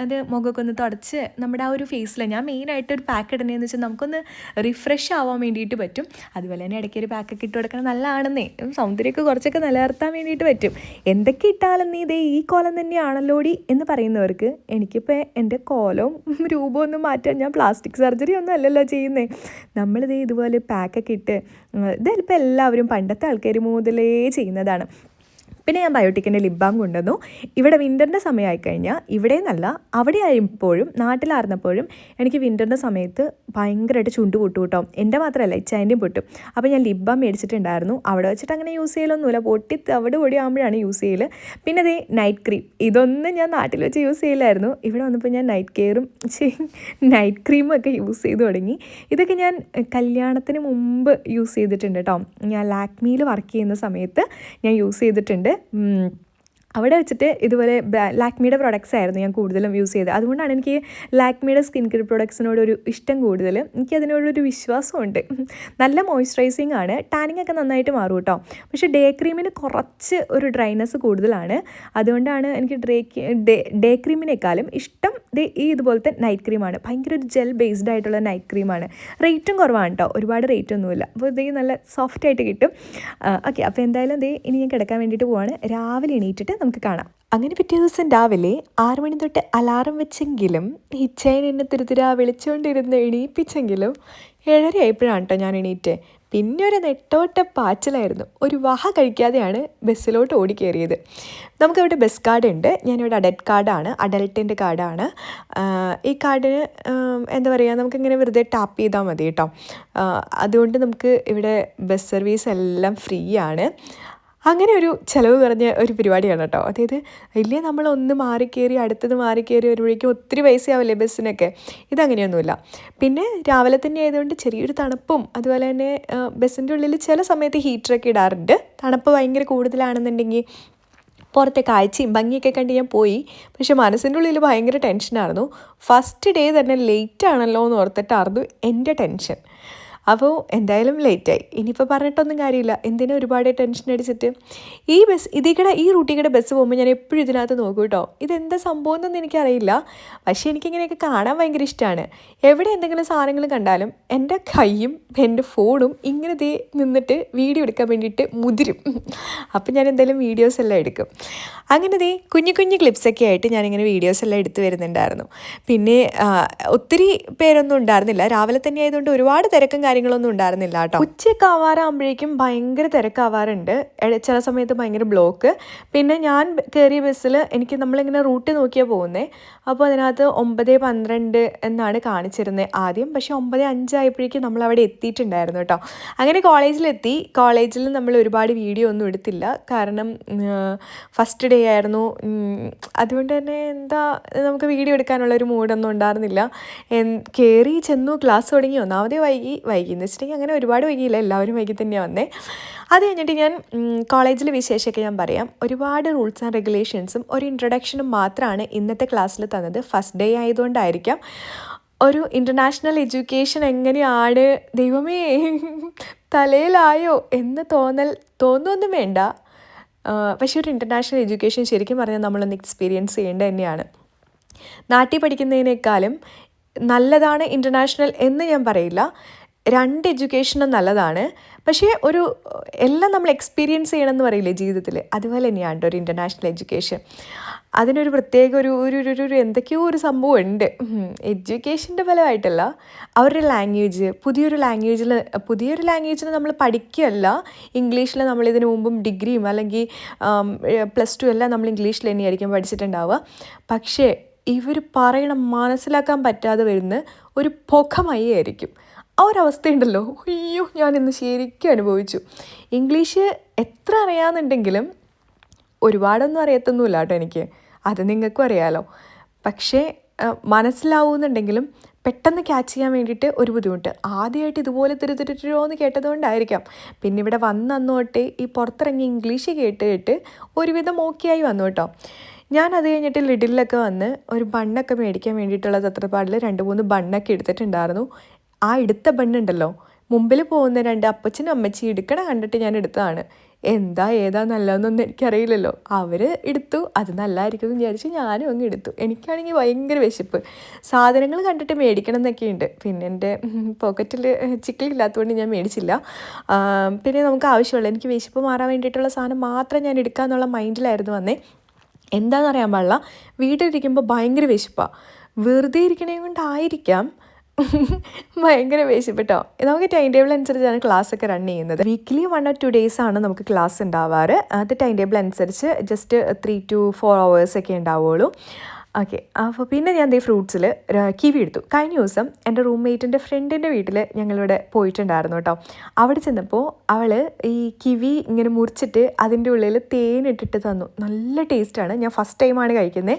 അത് മുഖമൊക്കെ ഒന്ന് തുടച്ച് നമ്മുടെ ആ ഒരു ഫേസിൽ ഞാൻ മെയിനായിട്ട് ഒരു പാക്ക് ഇടണേന്ന് വെച്ചാൽ നമുക്കൊന്ന് റിഫ്രഷ് ആവാൻ വേണ്ടിയിട്ട് പറ്റും. അതുപോലെ തന്നെ ഇടയ്ക്ക് ഒരു പാക്കൊക്കെ ഇട്ട് കൊടുക്കണം നല്ലതാണെന്നേ. സൗന്ദര്യമൊക്കെ കുറച്ചൊക്കെ നിലനിർത്താൻ വേണ്ടിയിട്ട് പറ്റും. എന്തൊക്കെ ഇട്ടാലും നീ ഇതേ ഈ കോലം തന്നെയാണല്ലോടി എന്ന് പറയുന്നവർക്ക് എനിക്കിപ്പോൾ എന്റെ കോലവും രൂപവും ഒന്നും മാറ്റാൻ ഞാൻ പ്ലാസ്റ്റിക് സർജറി ഒന്നും അല്ലല്ലോ ചെയ്യുന്നേ. നമ്മളിതേ ഇതുപോലെ പാക്കൊക്കെ ഇട്ട് ഇതിപ്പോൾ എല്ലാവരും പണ്ടത്തെ ആൾക്കാർ മുതലേ ചെയ്യുന്നതാണ്. പിന്നെ ഞാൻ ബയോട്ടിക്കിന്റെ ലിപ് ബാം കൊണ്ടുവന്നു. ഇവിടെ വിന്ററിന്റെ സമയമായി കഴിഞ്ഞാൽ ഇവിടെ നിന്നല്ല അവിടെ ആയപ്പോഴും നാട്ടിലായിരുന്നപ്പോഴും എനിക്ക് വിന്ററിന്റെ സമയത്ത് ഭയങ്കരമായിട്ട് ചുണ്ട് പൊട്ടു കേട്ടോ എന്റെ മാത്രമല്ല ഇച്ചായന്റെയും പൊട്ടും. അപ്പോൾ ഞാൻ ലിപ് ബാം മേടിച്ചിട്ടുണ്ടായിരുന്നു. അവിടെ വെച്ചിട്ട് അങ്ങനെ യൂസ് ചെയ്യലൊന്നുമില്ല. പൊട്ടി അവിടെ പൊടി ആകുമ്പോഴാണ് യൂസ് ചെയ്യൽ പിന്നെ അതേ നൈറ്റ് ക്രീം ഇതൊന്നും ഞാൻ നാട്ടിൽ വെച്ച് യൂസ് ചെയ്യില്ലായിരുന്നു ഇവിടെ വന്നപ്പോൾ ഞാൻ നൈറ്റ് കെയറും നൈറ്റ് ക്രീമും ഒക്കെ യൂസ് ചെയ്ത് തുടങ്ങി. ഇതൊക്കെ ഞാൻ കല്യാണത്തിന് മുമ്പ് യൂസ് ചെയ്തിട്ടുണ്ട് കേട്ടോ ഞാൻ ലാക്മിയിൽ വർക്ക് ചെയ്യുന്ന സമയത്ത് ഞാൻ യൂസ് ചെയ്തിട്ടുണ്ട്. ചെയ്യുന്നുണ്ട് അവിടെ വെച്ചിട്ട് ഇതുപോലെ ലാക്മിയുടെ പ്രൊഡക്ട്സ് ആയിരുന്നു ഞാൻ കൂടുതലും യൂസ് ചെയ്തത്. അതുകൊണ്ടാണ് എനിക്ക് ലാക്മിയുടെ സ്കിൻ കെയർ പ്രൊഡക്ട്സിനോടൊരു ഇഷ്ടം കൂടുതൽ. എനിക്ക് അതിനോടൊരു വിശ്വാസമുണ്ട്. നല്ല മോയ്സ്ചറൈസിങ് ആണ്. ടാനിങ് ഒക്കെ നന്നായിട്ട് മാറും കേട്ടോ. പക്ഷേ ഡേ ക്രീമിന് കുറച്ച് ഒരു ഡ്രൈനെസ് കൂടുതലാണ്. അതുകൊണ്ടാണ് എനിക്ക് ഡ്രേ ഡേ ഡേ ക്രീമിനേക്കാളും ഇഷ്ടം ഈ ഇതുപോലത്തെ നൈറ്റ് ക്രീമാണ് ഭയങ്കര ഒരു ജെൽ ബേസ്ഡ് ആയിട്ടുള്ള നൈറ്റ് ക്രീമാണ് റേറ്റും കുറവാണ് കേട്ടോ. ഒരുപാട് റേറ്റ് ഒന്നുമില്ല. അപ്പോൾ ഇതേ നല്ല സോഫ്റ്റ് ആയിട്ട് കിട്ടും. ഓക്കെ അപ്പോൾ എന്തായാലും ദേ ഇനി ഞാൻ കിടക്കാൻ വേണ്ടിയിട്ട് പോവാണ്. രാവിലെ എണീറ്റിട്ട് നമുക്ക് കാണാം. അങ്ങനെ പിറ്റേ ദിവസം രാവിലെ ആറ് മണി തൊട്ട് അലാറം വെച്ചെങ്കിലും ഹിച്ചയൻ എന്നെ തിരുതിര വിളിച്ചുകൊണ്ടിരുന്ന് എണീപ്പിച്ചെങ്കിലും ഏഴര ആയപ്പോഴാണ് കേട്ടോ ഞാൻ എണീറ്റ്. പിന്നെ ഒരു നെട്ടോട്ട പാച്ചിലായിരുന്നു. ഒരു വഹ കഴിക്കാതെയാണ് ബസ്സിലോട്ട് ഓടിക്കേറിയത്. നമുക്കവിടെ ബസ് കാർഡ് ഉണ്ട്. ഞാനിവിടെ അഡൽട്ട് കാർഡാണ്. അഡൽട്ടിന്റെ കാർഡാണ്. ഈ കാർഡിന് എന്താ പറയുക നമുക്കിങ്ങനെ വെറുതെ ടാപ്പ് ചെയ്താൽ മതി കേട്ടോ അതുകൊണ്ട് നമുക്ക് ഇവിടെ ബസ് സർവീസ് എല്ലാം ഫ്രീ ആണ്. അങ്ങനെ ഒരു ചിലവ് കുറഞ്ഞ ഒരു പരിപാടിയാണ് കേട്ടോ. അതായത് വലിയ നമ്മൾ ഒന്ന് മാറിക്കയറി അടുത്തത് മാറിക്കയറി വരുമ്പോഴേക്കും ഒത്തിരി പൈസയാവില്ലേ ബസ്സിനൊക്കെ? ഇതങ്ങനെയൊന്നുമില്ല. പിന്നെ രാവിലെ തന്നെ ആയതുകൊണ്ട് ചെറിയൊരു തണുപ്പും അതുപോലെ തന്നെ ബസ്സിന്റെ ഉള്ളിൽ ചില സമയത്ത് ഹീറ്ററൊക്കെ ഇടാറുണ്ട്. തണുപ്പ് ഭയങ്കര കൂടുതലാണെന്നുണ്ടെങ്കിൽ പുറത്തെ കാഴ്ചയും ഭംഗിയൊക്കെ കണ്ട് ഞാൻ പോയി. പക്ഷെ മനസ്സിന്റെ ഉള്ളിൽ ഭയങ്കര ടെൻഷനായിരുന്നു. ഫസ്റ്റ് ഡേ തന്നെ ലേറ്റ് ആണല്ലോ എന്ന് ഓർത്തിട്ടായിരുന്നു എന്റെ ടെൻഷൻ. അപ്പോൾ എന്തായാലും ലേറ്റായി. ഇനിയിപ്പോൾ പറഞ്ഞിട്ടൊന്നും കാര്യമില്ല. എന്തിനാ ഒരുപാട് ടെൻഷൻ അടിച്ചിട്ട്? ഈ ബസ് ഇതിക്കടെ ഈ റൂട്ടിൽ കൂടെ ബസ് പോകുമ്പോൾ ഞാൻ എപ്പോഴും ഇതിനകത്ത് നോക്കും കേട്ടോ ഇതെന്താ സംഭവം എന്നൊന്നും എനിക്കറിയില്ല. പക്ഷേ എനിക്കിങ്ങനെയൊക്കെ കാണാൻ ഭയങ്കര ഇഷ്ടമാണ് എവിടെ എന്തെങ്കിലും സാധനങ്ങൾ കണ്ടാലും എന്റെ കൈയും എന്റെ ഫോണും ഇങ്ങനെ ദേ നിന്നിട്ട് വീഡിയോ എടുക്കാൻ വേണ്ടിയിട്ട് മുതിരും. അപ്പം ഞാൻ എന്തായാലും വീഡിയോസ് എല്ലാം എടുക്കും. അങ്ങനെ ദേ കുഞ്ഞു കുഞ്ഞു ക്ലിപ്സൊക്കെ ആയിട്ട് ഞാനിങ്ങനെ വീഡിയോസ് എല്ലാം എടുത്തു വരുന്നുണ്ടായിരുന്നു. പിന്നെ ഒത്തിരി പേരൊന്നും ഉണ്ടായിരുന്നില്ല. രാവിലെ തന്നെ ആയതുകൊണ്ട് ഒരുപാട് തിരക്കും കാര്യങ്ങളൊന്നും ഉണ്ടായിരുന്നില്ല കേട്ടോ. ഉച്ചയൊക്കെ ആവാറാകുമ്പോഴേക്കും ഭയങ്കര തിരക്കാവാറുണ്ട്. ചില സമയത്ത് ഭയങ്കര ബ്ലോക്ക്. പിന്നെ ഞാൻ കയറിയ ബസ്സിൽ എനിക്ക് നമ്മളിങ്ങനെ റൂട്ട് നോക്കിയാൽ പോകുന്നത് അപ്പോൾ അതിനകത്ത് ഒമ്പത് പന്ത്രണ്ട് എന്നാണ് കാണിച്ചിരുന്നത് ആദ്യം. പക്ഷേ ഒമ്പത് അഞ്ചായപ്പോഴേക്കും നമ്മൾ അവിടെ എത്തിയിട്ടുണ്ടായിരുന്നു കേട്ടോ. അങ്ങനെ കോളേജിലെത്തി. കോളേജിൽ നമ്മൾ ഒരുപാട് വീഡിയോ ഒന്നും എടുത്തില്ല. കാരണം ഫസ്റ്റ് ഡേ ആയിരുന്നു. അതുകൊണ്ട് തന്നെ എന്താ നമുക്ക് വീഡിയോ എടുക്കാനുള്ള ഒരു മൂഡൊന്നും ഉണ്ടായിരുന്നില്ല. കയറി ചെന്നു ക്ലാസ് തുടങ്ങി. ഒന്നാമതേ വൈകി വൈകി എന്ന് വെച്ചിട്ടുണ്ടെങ്കിൽ അങ്ങനെ ഒരുപാട് വൈകിയില്ല. എല്ലാവരും വൈകി തന്നെയാണ് വന്നേ. അത് കഴിഞ്ഞിട്ട് ഞാൻ കോളേജിൽ വിശേഷമൊക്കെ ഞാൻ പറയാം. ഒരുപാട് റൂൾസ് ആൻഡ് റെഗുലേഷൻസും ഒരു ഇൻട്രൊഡക്ഷനും മാത്രമാണ് ഇന്നത്തെ ക്ലാസ്സിൽ തന്നത്. ഫസ്റ്റ് ഡേ ആയതുകൊണ്ടായിരിക്കാം. ഒരു ഇന്റർനാഷണൽ എഡ്യൂക്കേഷൻ എങ്ങനെയാണ് ദൈവമേ തലയിലായോ എന്ന് തോന്നൽ തോന്നുമൊന്നും വേണ്ട. പക്ഷേ ഒരു ഇന്റർനാഷണൽ എഡ്യൂക്കേഷൻ ശരിക്കും പറഞ്ഞാൽ നമ്മളൊന്ന് എക്സ്പീരിയൻസ് ചെയ്യേണ്ടത് തന്നെയാണ്. നാട്ടിൽ പഠിക്കുന്നതിനേക്കാളും നല്ലതാണ് ഇന്റർനാഷണൽ എന്ന് ഞാൻ പറയില്ല. രണ്ട് എഡ്യൂക്കേഷനും നല്ലതാണ്. പക്ഷേ ഒരു എല്ലാം നമ്മൾ എക്സ്പീരിയൻസ് ചെയ്യണമെന്ന് പറയില്ലേ ജീവിതത്തിൽ? അതുപോലെ തന്നെയാണ് ഒരു ഇന്റർനാഷണൽ എഡ്യൂക്കേഷൻ അതിനൊരു പ്രത്യേക ഒരു ഒരു ഒരു- ഒരു എന്തൊക്കെയോ ഒരു സംഭവം ഉണ്ട് എഡ്യൂക്കേഷന്റെ ഫലമായിട്ടല്ല അവരുടെ ലാംഗ്വേജ് പുതിയൊരു ലാംഗ്വേജിൽ പുതിയൊരു ലാംഗ്വേജിൽ നമ്മൾ പഠിക്കുകയല്ല. ഇംഗ്ലീഷിൽ നമ്മൾ ഇതിനു മുമ്പും ഡിഗ്രിയും അല്ലെങ്കിൽ പ്ലസ് ടു എല്ലാം നമ്മൾ ഇംഗ്ലീഷിൽ തന്നെയായിരിക്കും പഠിച്ചിട്ടുണ്ടാവുക. പക്ഷേ ഇവർ പറയണം മനസ്സിലാക്കാൻ പറ്റാതെ വരുന്ന ഒരു പുകമയായിരിക്കും ആ ഒരു അവസ്ഥയുണ്ടല്ലോ. അയ്യോ ഞാൻ ഇന്ന് ശരിക്കും അനുഭവിച്ചു. ഇംഗ്ലീഷ് എത്ര അറിയാമെന്നുണ്ടെങ്കിലും ഒരുപാടൊന്നും അറിയത്തൊന്നുമില്ല കേട്ടോ എനിക്ക്. അത് നിങ്ങൾക്കും അറിയാമല്ലോ പക്ഷേ മനസ്സിലാവുന്നുണ്ടെങ്കിലും പെട്ടെന്ന് ക്യാച്ച് ചെയ്യാൻ വേണ്ടിയിട്ട് ഒരു ബുദ്ധിമുട്ട്. ആദ്യമായിട്ട് ഇതുപോലെ തിരുത്തിരിട്ടോ എന്ന് കേട്ടതുകൊണ്ടായിരിക്കാം. പിന്നെ ഇവിടെ വന്ന് അന്ന് ഈ പുറത്തിറങ്ങി ഇംഗ്ലീഷ് കേട്ട് കേട്ട് ഒരുവിധം ഓക്കെയായി വന്നു കേട്ടോ. ഞാൻ അത് കഴിഞ്ഞിട്ട് ലിഡിലൊക്കെ വന്ന് ഒരു ബണ്ണൊക്കെ മേടിക്കാൻ വേണ്ടിയിട്ടുള്ള തത്രപ്പാടിൽ രണ്ട് മൂന്ന് ബണ്ണൊക്കെ എടുത്തിട്ടുണ്ടായിരുന്നു. ആ എടുത്ത പെണ്ണുണ്ടല്ലോ. മുമ്പിൽ പോകുന്ന രണ്ട് അപ്പച്ചനും അമ്മച്ചി എടുക്കണ കണ്ടിട്ട് ഞാൻ എടുത്തതാണ്. എന്താ ഏതാ നല്ലതെന്നൊന്നും എനിക്കറിയില്ലല്ലോ. അവർ എടുത്തു. അത് നല്ലതായിരിക്കും എന്ന് വിചാരിച്ച് ഞാനും അങ്ങ് എടുത്തു. എനിക്കാണെങ്കിൽ ഭയങ്കര വിശപ്പ്. സാധനങ്ങൾ കണ്ടിട്ട് മേടിക്കണം എന്നൊക്കെയുണ്ട് പിന്നെ എന്റെ പോക്കറ്റിൽ ചിക്കലില്ലാത്തതുകൊണ്ട് ഞാൻ മേടിച്ചില്ല. പിന്നെ നമുക്ക് ആവശ്യമുള്ള. എനിക്ക് വിശപ്പ് മാറാൻ വേണ്ടിയിട്ടുള്ള സാധനം മാത്രം ഞാൻ എടുക്കാമെന്നുള്ള മൈൻഡിലായിരുന്നു വന്നേ. എന്താണെന്നറിയാൻ പാടില്ല. വീട്ടിലിരിക്കുമ്പോൾ ഭയങ്കര വിശപ്പാണ് വെറുതെ ഇരിക്കണേ കൊണ്ടായിരിക്കാം. ഭയങ്കര വിശപ്പ് നമുക്ക് ടൈം ടേബിൾ അനുസരിച്ചാണ് ക്ലാസ് ഒക്കെ റൺ ചെയ്യുന്നത്. Weekly one or two days ആണ് നമുക്ക് ക്ലാസ് ഉണ്ടാവാറ്. അത് ടൈം ടേബിൾ അനുസരിച്ച് just three two four hours ഒക്കെ ഉണ്ടാവുള്ളൂ. ഓക്കെ അപ്പോൾ പിന്നെ ഞാൻ ദേ ഫ്രൂട്ട്സിൽ കിവി എടുത്തു. കഴിഞ്ഞ ദിവസം എന്റെ റൂംമേറ്റിന്റെ ഫ്രണ്ടിന്റെ വീട്ടിൽ ഞങ്ങളിവിടെ പോയിട്ടുണ്ടായിരുന്നു കേട്ടോ അവിടെ ചെന്നപ്പോൾ അവൾ ഈ കിവി ഇങ്ങനെ മുറിച്ചിട്ട് അതിന്റെ ഉള്ളിൽ തേൻ ഇട്ടിട്ട് തന്നു. നല്ല ടേസ്റ്റാണ് ഞാൻ ഫസ്റ്റ് ടൈമാണ് കഴിക്കുന്നത്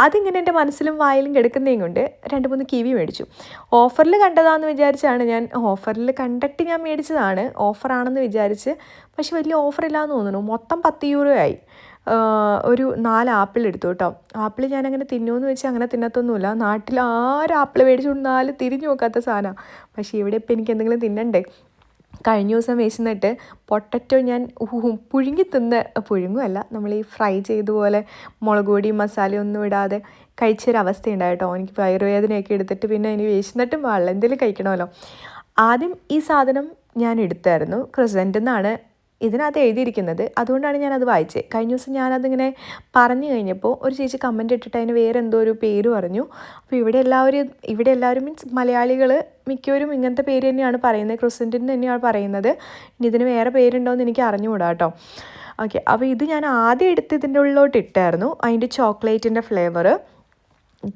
അതിങ്ങനെ എന്റെ മനസ്സിലും വായിലും കിടക്കുന്നതും കൊണ്ട് രണ്ട് മൂന്ന് കിവി മേടിച്ചു. ഓഫറിൽ കണ്ടതാണെന്ന് വിചാരിച്ചാണ് ഞാൻ ഓഫറിൽ കണ്ടിട്ട് ഞാൻ മേടിച്ചതാണ്. ഓഫറാണെന്ന് വിചാരിച്ച് പക്ഷെ വലിയ ഓഫറില്ലാന്ന് തോന്നുന്നു. മൊത്തം പത്ത് യൂറോ ആയി. ഒരു നാല് ആപ്പിൾ എടുത്തു കേട്ടോ. ആപ്പിൾ ഞാൻ അങ്ങനെ തിന്നുമെന്ന് വെച്ചാൽ അങ്ങനെ തിന്നത്തൊന്നുമില്ല. നാട്ടിൽ ആരും ആപ്പിൾ മേടിച്ചുകൊണ്ട് നാല് തിരിഞ്ഞു നോക്കാത്ത സാധനമാണ്. പക്ഷേ ഇവിടെ ഇപ്പം എനിക്ക് എന്തെങ്കിലും തിന്നണ്ടേ? കഴിഞ്ഞ ദിവസം വിശന്നിട്ട് പൊട്ടറ്റോ ഞാൻ പുഴുങ്ങി തിന്ന് പുഴുങ്ങുമല്ല നമ്മൾ ഈ ഫ്രൈ ചെയ്ത പോലെ മുളക് പൊടി മസാല ഒന്നും ഇടാതെ കഴിച്ചൊരവസ്ഥയുണ്ടായി കേട്ടോ എനിക്ക് വയറുവേദനയൊക്കെ എടുത്തിട്ട് പിന്നെ ഇനി വിശന്നിട്ടും പാടില്ല എന്തെങ്കിലും കഴിക്കണമല്ലോ. ആദ്യം ഈ സാധനം ഞാൻ എടുത്തായിരുന്നു. ക്രിസന്റിൽ നിന്നാണ് ഇതിനകത്ത് എഴുതിയിരിക്കുന്നത് അതുകൊണ്ടാണ് ഞാനത് വായിച്ചത് കഴിഞ്ഞ ദിവസം ഞാനതിങ്ങനെ പറഞ്ഞു കഴിഞ്ഞപ്പോൾ ഒരു ചേച്ചി കമന്റ് ഇട്ടിട്ട് അതിന് വേറെ എന്തോ ഒരു പേര് പറഞ്ഞു. അപ്പോൾ ഇവിടെ എല്ലാവരും ഇവിടെ എല്ലാവരും മീൻസ് മലയാളികൾ മിക്കവരും ഇങ്ങനത്തെ പേര് തന്നെയാണ് പറയുന്നത്. ക്രിസന്റിൻ തന്നെയാണ് പറയുന്നത്. ഇനി ഇതിന് വേറെ പേരുണ്ടോയെന്ന് എനിക്ക് അറിഞ്ഞുകൂടാ കേട്ടോ. ഓക്കെ അപ്പോൾ ഇത് ഞാൻ ആദ്യം എടുത്ത് ഇതിന്റെ ഉള്ളിലോട്ട് ഇട്ടായിരുന്നു. അതിന്റെ ചോക്ലേറ്റിന്റെ ഫ്ലേവർ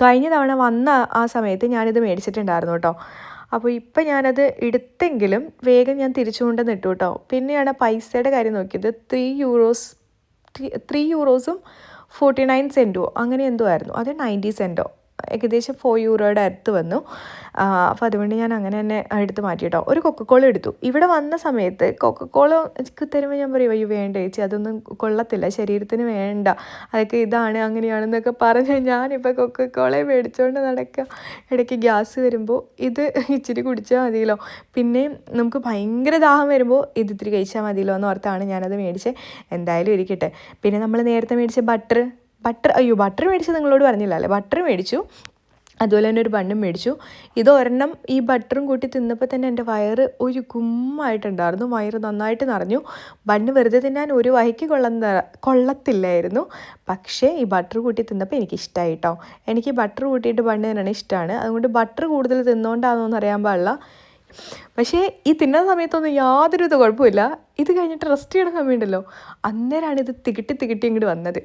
കഴിഞ്ഞ തവണ വന്ന ആ സമയത്ത് ഞാനിത് മേടിച്ചിട്ടുണ്ടായിരുന്നു കേട്ടോ. അപ്പോൾ ഇപ്പം ഞാനത് എടുത്തെങ്കിലും വേഗം ഞാൻ തിരിച്ചു കൊണ്ടുവന്ന് കേട്ടോ. പിന്നെയാണ് പൈസയുടെ കാര്യം നോക്കിയത്. ത്രീ യൂറോസ് ത്രീ യൂറോസും ഫോർട്ടി നയൻ സെന്റോ അങ്ങനെ എന്തോ ആയിരുന്നു. അത് നയന്റി സെന്റോ ഏകദേശം ഫോർ യൂറോയുടെ അടുത്ത് വന്നു. അപ്പോൾ അതുകൊണ്ട് ഞാൻ അങ്ങനെ തന്നെ എടുത്ത് മാറ്റി കേട്ടോ ഒരു കൊക്കക്കോള എടുത്തു. ഇവിടെ വന്ന സമയത്ത് കൊക്കക്കോള തരുമ്പോൾ ഞാൻ പറയും അയ്യോ വേണ്ട ചേച്ചി അതൊന്നും കൊള്ളത്തില്ല. ശരീരത്തിന് വേണ്ട. അതൊക്കെ ഇതാണ് അങ്ങനെയാണെന്നൊക്കെ പറഞ്ഞ് ഞാനിപ്പോൾ കൊക്കക്കോള മേടിച്ചുകൊണ്ട് നടക്കുക ഇടയ്ക്ക് ഗ്യാസ് വരുമ്പോൾ ഇത് ഇച്ചിരി കുടിച്ചാൽ മതിയല്ലോ. പിന്നെ നമുക്ക് ഭയങ്കര ദാഹം വരുമ്പോൾ ഇത് ഇത്തിരി കഴിച്ചാൽ മതിയല്ലോ എന്ന് ഓർത്താണ് ഞാനത് മേടിച്ചത് എന്തായാലും ഇരിക്കട്ടെ. പിന്നെ നമ്മൾ നേരത്തെ മേടിച്ച ബട്ടർ ബട്ടർ അയ്യോ ബട്ടർ മേടിച്ച് നിങ്ങളോട് പറഞ്ഞില്ല അല്ലേ? ബട്ടർ മേടിച്ചു. അതുപോലെ തന്നെ ഒരു ബണ്ണും മേടിച്ചു. ഇത് ഒരെണ്ണം ഈ ബട്ടറും കൂട്ടി തിന്നപ്പോൾ തന്നെ എന്റെ വയറ് ഒരു കുമ്മായിട്ടുണ്ടായിരുന്നു വയറ് നന്നായിട്ട് നിറഞ്ഞു. ബണ്ണ് വെറുതെ തിന്നാൻ ഒരു വഹിക്ക് കൊള്ളുന്ന കൊള്ളത്തില്ലായിരുന്നു. പക്ഷേ ഈ ബട്ടർ കൂട്ടി തിന്നപ്പോൾ എനിക്ക് ഇഷ്ടമായി കേട്ടോ എനിക്ക് ബട്ടർ കൂട്ടിയിട്ട് ബണ്ണ് തന്നെയാണ് ഇഷ്ടമാണ് അതുകൊണ്ട് ബട്ടർ കൂടുതൽ തിന്നുകൊണ്ടാണോ എന്ന് അറിയാൻ പാടില്ല. പക്ഷേ ഈ തിന്നുന്ന സമയത്തൊന്നും യാതൊരു ഇത് കുഴപ്പമില്ല. ഇത് കഴിഞ്ഞിട്ട് റെസ്റ്റ് ചെയ്യണ സമയമുണ്ടല്ലോ. അന്നേരമാണ് ഇത് തികിട്ടി തികിട്ടി ഇങ്ങോട്ട് വന്നത്.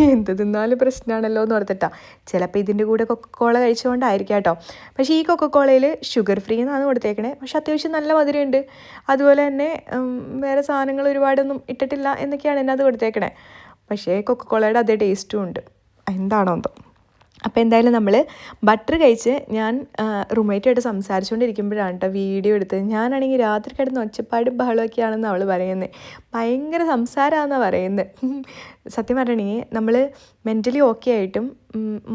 എന്ത് തിന്നാലും പ്രശ്നമാണല്ലോ എന്ന് ഓർത്തിട്ടാ. ചിലപ്പോൾ ഇതിന്റെ കൂടെ കൊക്കക്കോള കഴിച്ചുകൊണ്ടായിരിക്കാം കേട്ടോ. പക്ഷേ ഈ കൊക്കക്കോളയിൽ ഷുഗർ ഫ്രീ എന്നാണ് കൊടുത്തേക്കണേ. പക്ഷെ അത്യാവശ്യം നല്ല മധുരമുണ്ട്. അതുപോലെ തന്നെ വേറെ സാധനങ്ങൾ ഒരുപാടൊന്നും ഇട്ടിട്ടില്ല എന്നൊക്കെയാണ് എന്നെ അത് കൊടുത്തേക്കണേ. പക്ഷേ കൊക്കക്കോളയുടെ അതേ ടേസ്റ്റും ഉണ്ട്. എന്താണോ എന്തോ. അപ്പോൾ എന്തായാലും നമ്മൾ ബട്ടർ കഴിച്ച് ഞാൻ റൂംമേറ്റായിട്ട് സംസാരിച്ചുകൊണ്ടിരിക്കുമ്പോഴാണ് കേട്ടോ വീഡിയോ എടുത്തത്. ഞാനാണെങ്കിൽ രാത്രി കിടന്ന് ഒച്ചപ്പാടും ബഹളമൊക്കെയാണെന്ന് അവൾ പറയുന്നത് ഭയങ്കര സംസാരമാണെന്നാണ് പറയുന്നത് സത്യം പറയണേ നമ്മൾ മെന്റലി ഓക്കെ ആയിട്ടും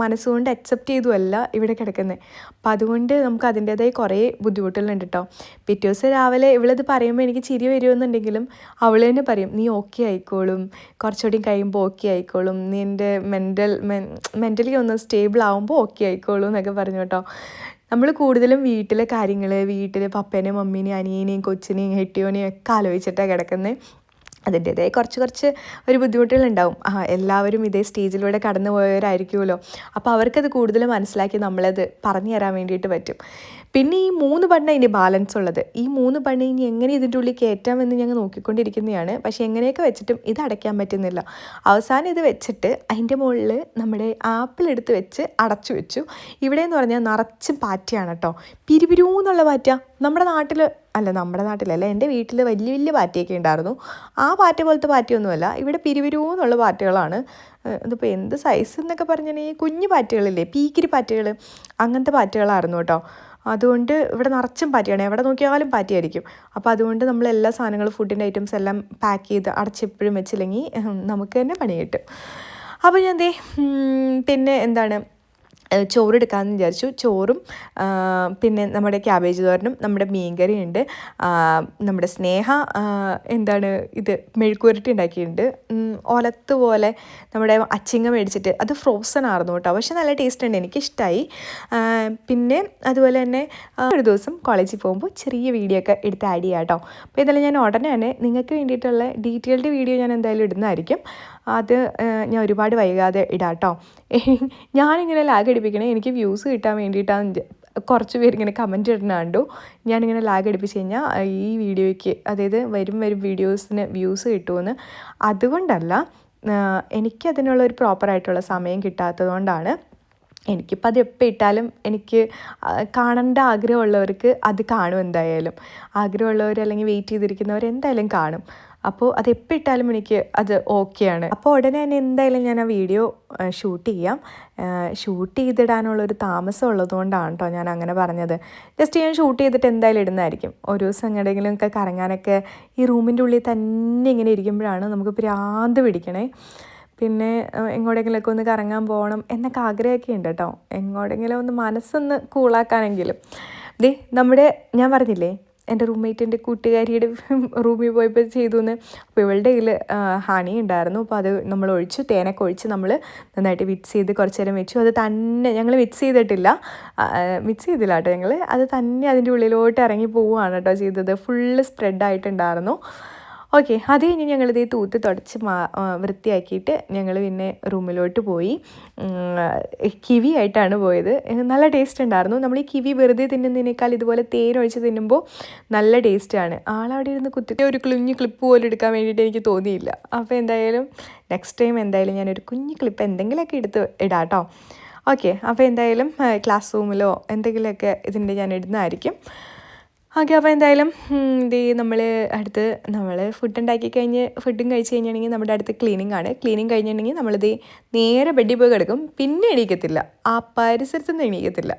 മനസ്സുകൊണ്ട് അക്സെപ്റ്റ് ചെയ്തുമല്ല ഇവിടെ കിടക്കുന്നത്. അപ്പം അതുകൊണ്ട് നമുക്ക് അതിന്റേതായ കുറേ ബുദ്ധിമുട്ടുകളുണ്ട് കേട്ടോ പിറ്റേ ദിവസം രാവിലെ ഇവളത് പറയുമ്പോൾ എനിക്ക് ചിരി വരുമെന്നുണ്ടെങ്കിലും അവൾ തന്നെ പറയും നീ ഓക്കെ ആയിക്കോളും. കുറച്ചുകൂടി കഴിയുമ്പോൾ ഓക്കെ ആയിക്കോളും. നീ എന്റെ മെന്റൽ മെന്റലി ഒന്ന് സ്റ്റേബിൾ ആകുമ്പോൾ ഓക്കെ ആയിക്കോളും എന്നൊക്കെ പറഞ്ഞു കേട്ടോ നമ്മൾ കൂടുതലും വീട്ടിലെ കാര്യങ്ങൾ വീട്ടിൽ പപ്പേനെയും മമ്മീനെയും അനിയനെയും കൊച്ചിനെയും ഹെട്ടിയോനെയും ഒക്കെ ആലോചിച്ചിട്ടാണ് കിടക്കുന്നത് അതിന്റേതായ കുറച്ച് കുറച്ച് ഒരു ബുദ്ധിമുട്ടുകളുണ്ടാവും. ആ എല്ലാവരും ഇതേ സ്റ്റേജിലൂടെ കടന്നു പോയവരായിരിക്കുമല്ലോ അപ്പോൾ അവർക്കത് കൂടുതൽ മനസ്സിലാക്കി നമ്മളത് പറഞ്ഞു തരാൻ വേണ്ടിയിട്ട് പറ്റും. പിന്നെ ഈ മൂന്ന് ബണ്ണ ഇനി ബാലൻസ് ഉള്ളത്. ഈ മൂന്ന് ബണ്ണ ഇനി എങ്ങനെ ഇതിന്റെ ഉള്ളിൽ കയറ്റാമെന്ന് ഞങ്ങൾ നോക്കിക്കൊണ്ടിരിക്കുന്നതാണ്. പക്ഷേ എങ്ങനെയൊക്കെ വെച്ചിട്ടും ഇത് അടയ്ക്കാൻ പറ്റുന്നില്ല. അവസാനം ഇത് വെച്ചിട്ട് അതിന്റെ മുകളിൽ നമ്മുടെ ആപ്പിൾ എടുത്ത് വെച്ച് അടച്ചു വെച്ചു. ഇവിടെ എന്ന് പറഞ്ഞാൽ നിറച്ച് പാറ്റയാണ് കേട്ടോ. പിരിപിരൂന്നുള്ള പാറ്റ. നമ്മുടെ നാട്ടിൽ അല്ല നമ്മുടെ നാട്ടിലല്ല എന്റെ വീട്ടിൽ വലിയ വലിയ പാറ്റയൊക്കെ ഉണ്ടായിരുന്നു. ആ പാറ്റ പോലത്തെ പാറ്റയൊന്നുമല്ല. ഇവിടെ പിരിവിരൂന്നുള്ള പാറ്റകളാണ്. ഇതിപ്പോൾ എന്ത് സൈസ് എന്നൊക്കെ പറഞ്ഞിട്ടുണ്ടെങ്കിൽ കുഞ്ഞു പാറ്റകളില്ലേ പീക്കിരി പാറ്റകൾ അങ്ങനത്തെ പാറ്റകളായിരുന്നു കേട്ടോ. അതുകൊണ്ട് ഇവിടെ നിറച്ചും പാറ്റിയാണ്. എവിടെ നോക്കിയാലും പാറ്റിയായിരിക്കും. അപ്പോൾ അതുകൊണ്ട് നമ്മൾ എല്ലാ സാധനങ്ങളും ഫുഡിന്റെ ഐറ്റംസ് എല്ലാം പാക്ക് ചെയ്ത് അടച്ചെപ്പോഴും വെച്ചില്ലെങ്കിൽ നമുക്ക് തന്നെ പണി കിട്ടും. അപ്പോൾ ഞാൻ ദേ പിന്നെ എന്താണ്? ചോറ് എടുക്കാമെന്ന് വിചാരിച്ചു. ചോറും പിന്നെ നമ്മുടെ ക്യാബേജ് തോരനും നമ്മുടെ മീൻകറി ഉണ്ട് നമ്മുടെ സ്നേഹ എന്താണ് ഇത് മെഴുക്കുരട്ടി ഉണ്ടാക്കിയിട്ടുണ്ട്. ഒലത്ത് പോലെ നമ്മുടെ അച്ചിങ്ങ മേടിച്ചിട്ട് അത് ഫ്രോസൺ ആയിരുന്നു കേട്ടോ. പക്ഷെ നല്ല ടേസ്റ്റ് ഉണ്ട്. എനിക്കിഷ്ടമായി പിന്നെ അതുപോലെ തന്നെ ഒരു ദിവസം കോളേജിൽ പോകുമ്പോൾ ചെറിയ വീഡിയോ ഒക്കെ എടുത്ത് ആഡ് ചെയ്യാം കേട്ടോ. അപ്പോൾ ഇതെല്ലാം ഞാൻ ഉടനെ തന്നെ നിങ്ങൾക്ക് വേണ്ടിയിട്ടുള്ള ഡീറ്റെയിൽഡ് വീഡിയോ ഞാൻ എന്തായാലും ഇടുന്നതായിരിക്കും. അത് ഞാൻ ഒരുപാട് വൈകാതെ ഇടാം കേട്ടോ ഞാനിങ്ങനെ ലാഗ് അടിപ്പിക്കണേ. എനിക്ക് വ്യൂസ് കിട്ടാൻ വേണ്ടിയിട്ടാണ് കുറച്ച് പേര് ഇങ്ങനെ കമന്റ് ഇടുന്നുണ്ടു ഞാനിങ്ങനെ ലാഗ് അടിപ്പിച്ച് കഴിഞ്ഞാൽ ഈ വീഡിയോയ്ക്ക് അതായത് വരും വരും വീഡിയോസിന് വ്യൂസ് കിട്ടുമെന്ന് അതുകൊണ്ടല്ല എനിക്കതിനുള്ള ഒരു പ്രോപ്പറായിട്ടുള്ള സമയം കിട്ടാത്തത് കൊണ്ടാണ് എനിക്കിപ്പോൾ അത് എപ്പോൾ ഇട്ടാലും എനിക്ക് കാണേണ്ട ആഗ്രഹമുള്ളവർക്ക് അത് കാണും എന്തായാലും. ആഗ്രഹമുള്ളവർ അല്ലെങ്കിൽ വെയിറ്റ് ചെയ്തിരിക്കുന്നവർ എന്തായാലും കാണും. അപ്പോൾ അത് എപ്പോൾ ഇട്ടാലും എനിക്ക് അത് ഓക്കെയാണ്. അപ്പോൾ ഉടനെ തന്നെ എന്തായാലും ഞാൻ ആ വീഡിയോ ഷൂട്ട് ചെയ്യാം. ഷൂട്ട് ചെയ്തിടാനുള്ളൊരു താമസം ഉള്ളതുകൊണ്ടാണ് കേട്ടോ ഞാൻ അങ്ങനെ പറഞ്ഞത്. ജസ്റ്റ് ഞാൻ ഷൂട്ട് ചെയ്തിട്ട് എന്തായാലും ഇടുന്നതായിരിക്കും. ഒരു ദിവസം എങ്ങനെയെങ്കിലും ഒക്കെ കറങ്ങാനൊക്കെ ഈ റൂമിന്റെ ഉള്ളിൽ തന്നെ ഇങ്ങനെ ഇരിക്കുമ്പോഴാണ് നമുക്ക് പ്രാന്ത് പിടിക്കണേ. പിന്നെ എങ്ങോട്ടെങ്കിലുമൊക്കെ ഒന്ന് കറങ്ങാൻ പോകണം എന്നൊക്കെ ആഗ്രഹമൊക്കെ ഉണ്ട് കേട്ടോ എങ്ങോട്ടെങ്കിലും ഒന്ന് മനസ്സൊന്ന് കൂളാക്കാനെങ്കിലും ദേ നമ്മുടെ ഞാൻ പറഞ്ഞില്ലേ എന്റെ റൂംമേറ്റിന്റെ കൂട്ടുകാരിയുടെ റൂമിൽ പോയപ്പോൾ ചെയ്തു എന്ന് അപ്പോൾ ഇവളുടെ കയ്യിൽ ഹണി ഉണ്ടായിരുന്നു. അപ്പോൾ അത് നമ്മൾ ഒഴിച്ചു തേനൊക്കെ ഒഴിച്ച് നമ്മൾ നന്നായിട്ട് മിക്സ് ചെയ്ത് കുറച്ച് നേരം വെച്ചു. അത് തന്നെ ഞങ്ങൾ മിക്സ് ചെയ്തിട്ടില്ല. മിക്സ് ചെയ്തില്ല കേട്ടോ ഞങ്ങൾ അത് തന്നെ അതിന്റെ ഉള്ളിലോട്ട് ഇറങ്ങി പോവുകയാണ് കേട്ടോ ചെയ്തത്. ഫുള്ള് സ്പ്രെഡ് ആയിട്ടുണ്ടായിരുന്നു. ഓക്കെ അത് കഴിഞ്ഞ് ഞങ്ങളിത് തൂത്ത് തുടച്ച് മാ വൃത്തിയാക്കിയിട്ട് ഞങ്ങൾ പിന്നെ റൂമിലോട്ട് പോയി. കിവി ആയിട്ടാണ് പോയത്. നല്ല ടേസ്റ്റ് ഉണ്ടായിരുന്നു. നമ്മൾ ഈ കിവി വെറുതെ തിന്നുന്നതിനേക്കാൾ ഇതുപോലെ തേനൊഴിച്ച് തിന്നുമ്പോൾ നല്ല ടേസ്റ്റാണ് ആളവിടെ ഇരുന്ന് കുത്തി ഒരു കുഞ്ഞു ക്ലിപ്പ് പോലും എടുക്കാൻ വേണ്ടിയിട്ട് എനിക്ക് തോന്നിയില്ല. അപ്പോൾ എന്തായാലും നെക്സ്റ്റ് ടൈം എന്തായാലും ഞാനൊരു കുഞ്ഞു ക്ലിപ്പ് എന്തെങ്കിലുമൊക്കെ എടുത്ത് ഇടാട്ടോ. ഓക്കെ അപ്പോൾ എന്തായാലും ക്ലാസ് റൂമിലോ എന്തെങ്കിലുമൊക്കെ ഇതിന്റെ ഞാൻ ഇടുന്നതായിരിക്കും. ഓക്കെ അപ്പോൾ എന്തായാലും ഇത് നമ്മൾ അടുത്ത് നമ്മൾ ഫുഡ് ഉണ്ടാക്കി കഴിഞ്ഞ് ഫുഡും കഴിച്ച് കഴിഞ്ഞിട്ടുണ്ടെങ്കിൽ നമ്മുടെ അടുത്ത് ക്ലീനിങ് ആണ്. ക്ലീനിങ് കഴിഞ്ഞിട്ടുണ്ടെങ്കിൽ നമ്മളിത് നേരെ ബെഡിൽ പോയി കിടക്കും. പിന്നെ എണീക്കത്തില്ല. ആ പരിസരത്തുനിന്ന് എണീക്കത്തില്ല.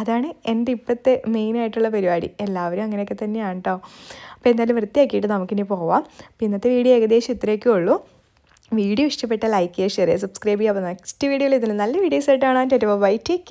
അതാണ് എന്റെ ഇപ്പോഴത്തെ മെയിനായിട്ടുള്ള പരിപാടി. എല്ലാവരും അങ്ങനെയൊക്കെ തന്നെയാണ് കേട്ടോ അപ്പോൾ എന്തായാലും വൃത്തിയാക്കിയിട്ട് നമുക്കിനി പോവാം. അപ്പോൾ ഇന്നത്തെ വീഡിയോ ഏകദേശം ഇത്രയൊക്കെ ഉള്ളൂ. വീഡിയോ ഇഷ്ടപ്പെട്ട ലൈക്ക് ചെയ്യുക ഷെയർ ചെയ്യുക സബ്സ്ക്രൈബ് ചെയ്യുക. അപ്പോൾ നെക്സ്റ്റ് വീഡിയോയിൽ ഇതിൽ നല്ല വീഡിയോസ് ആയിട്ട് കാണാൻ. Bye take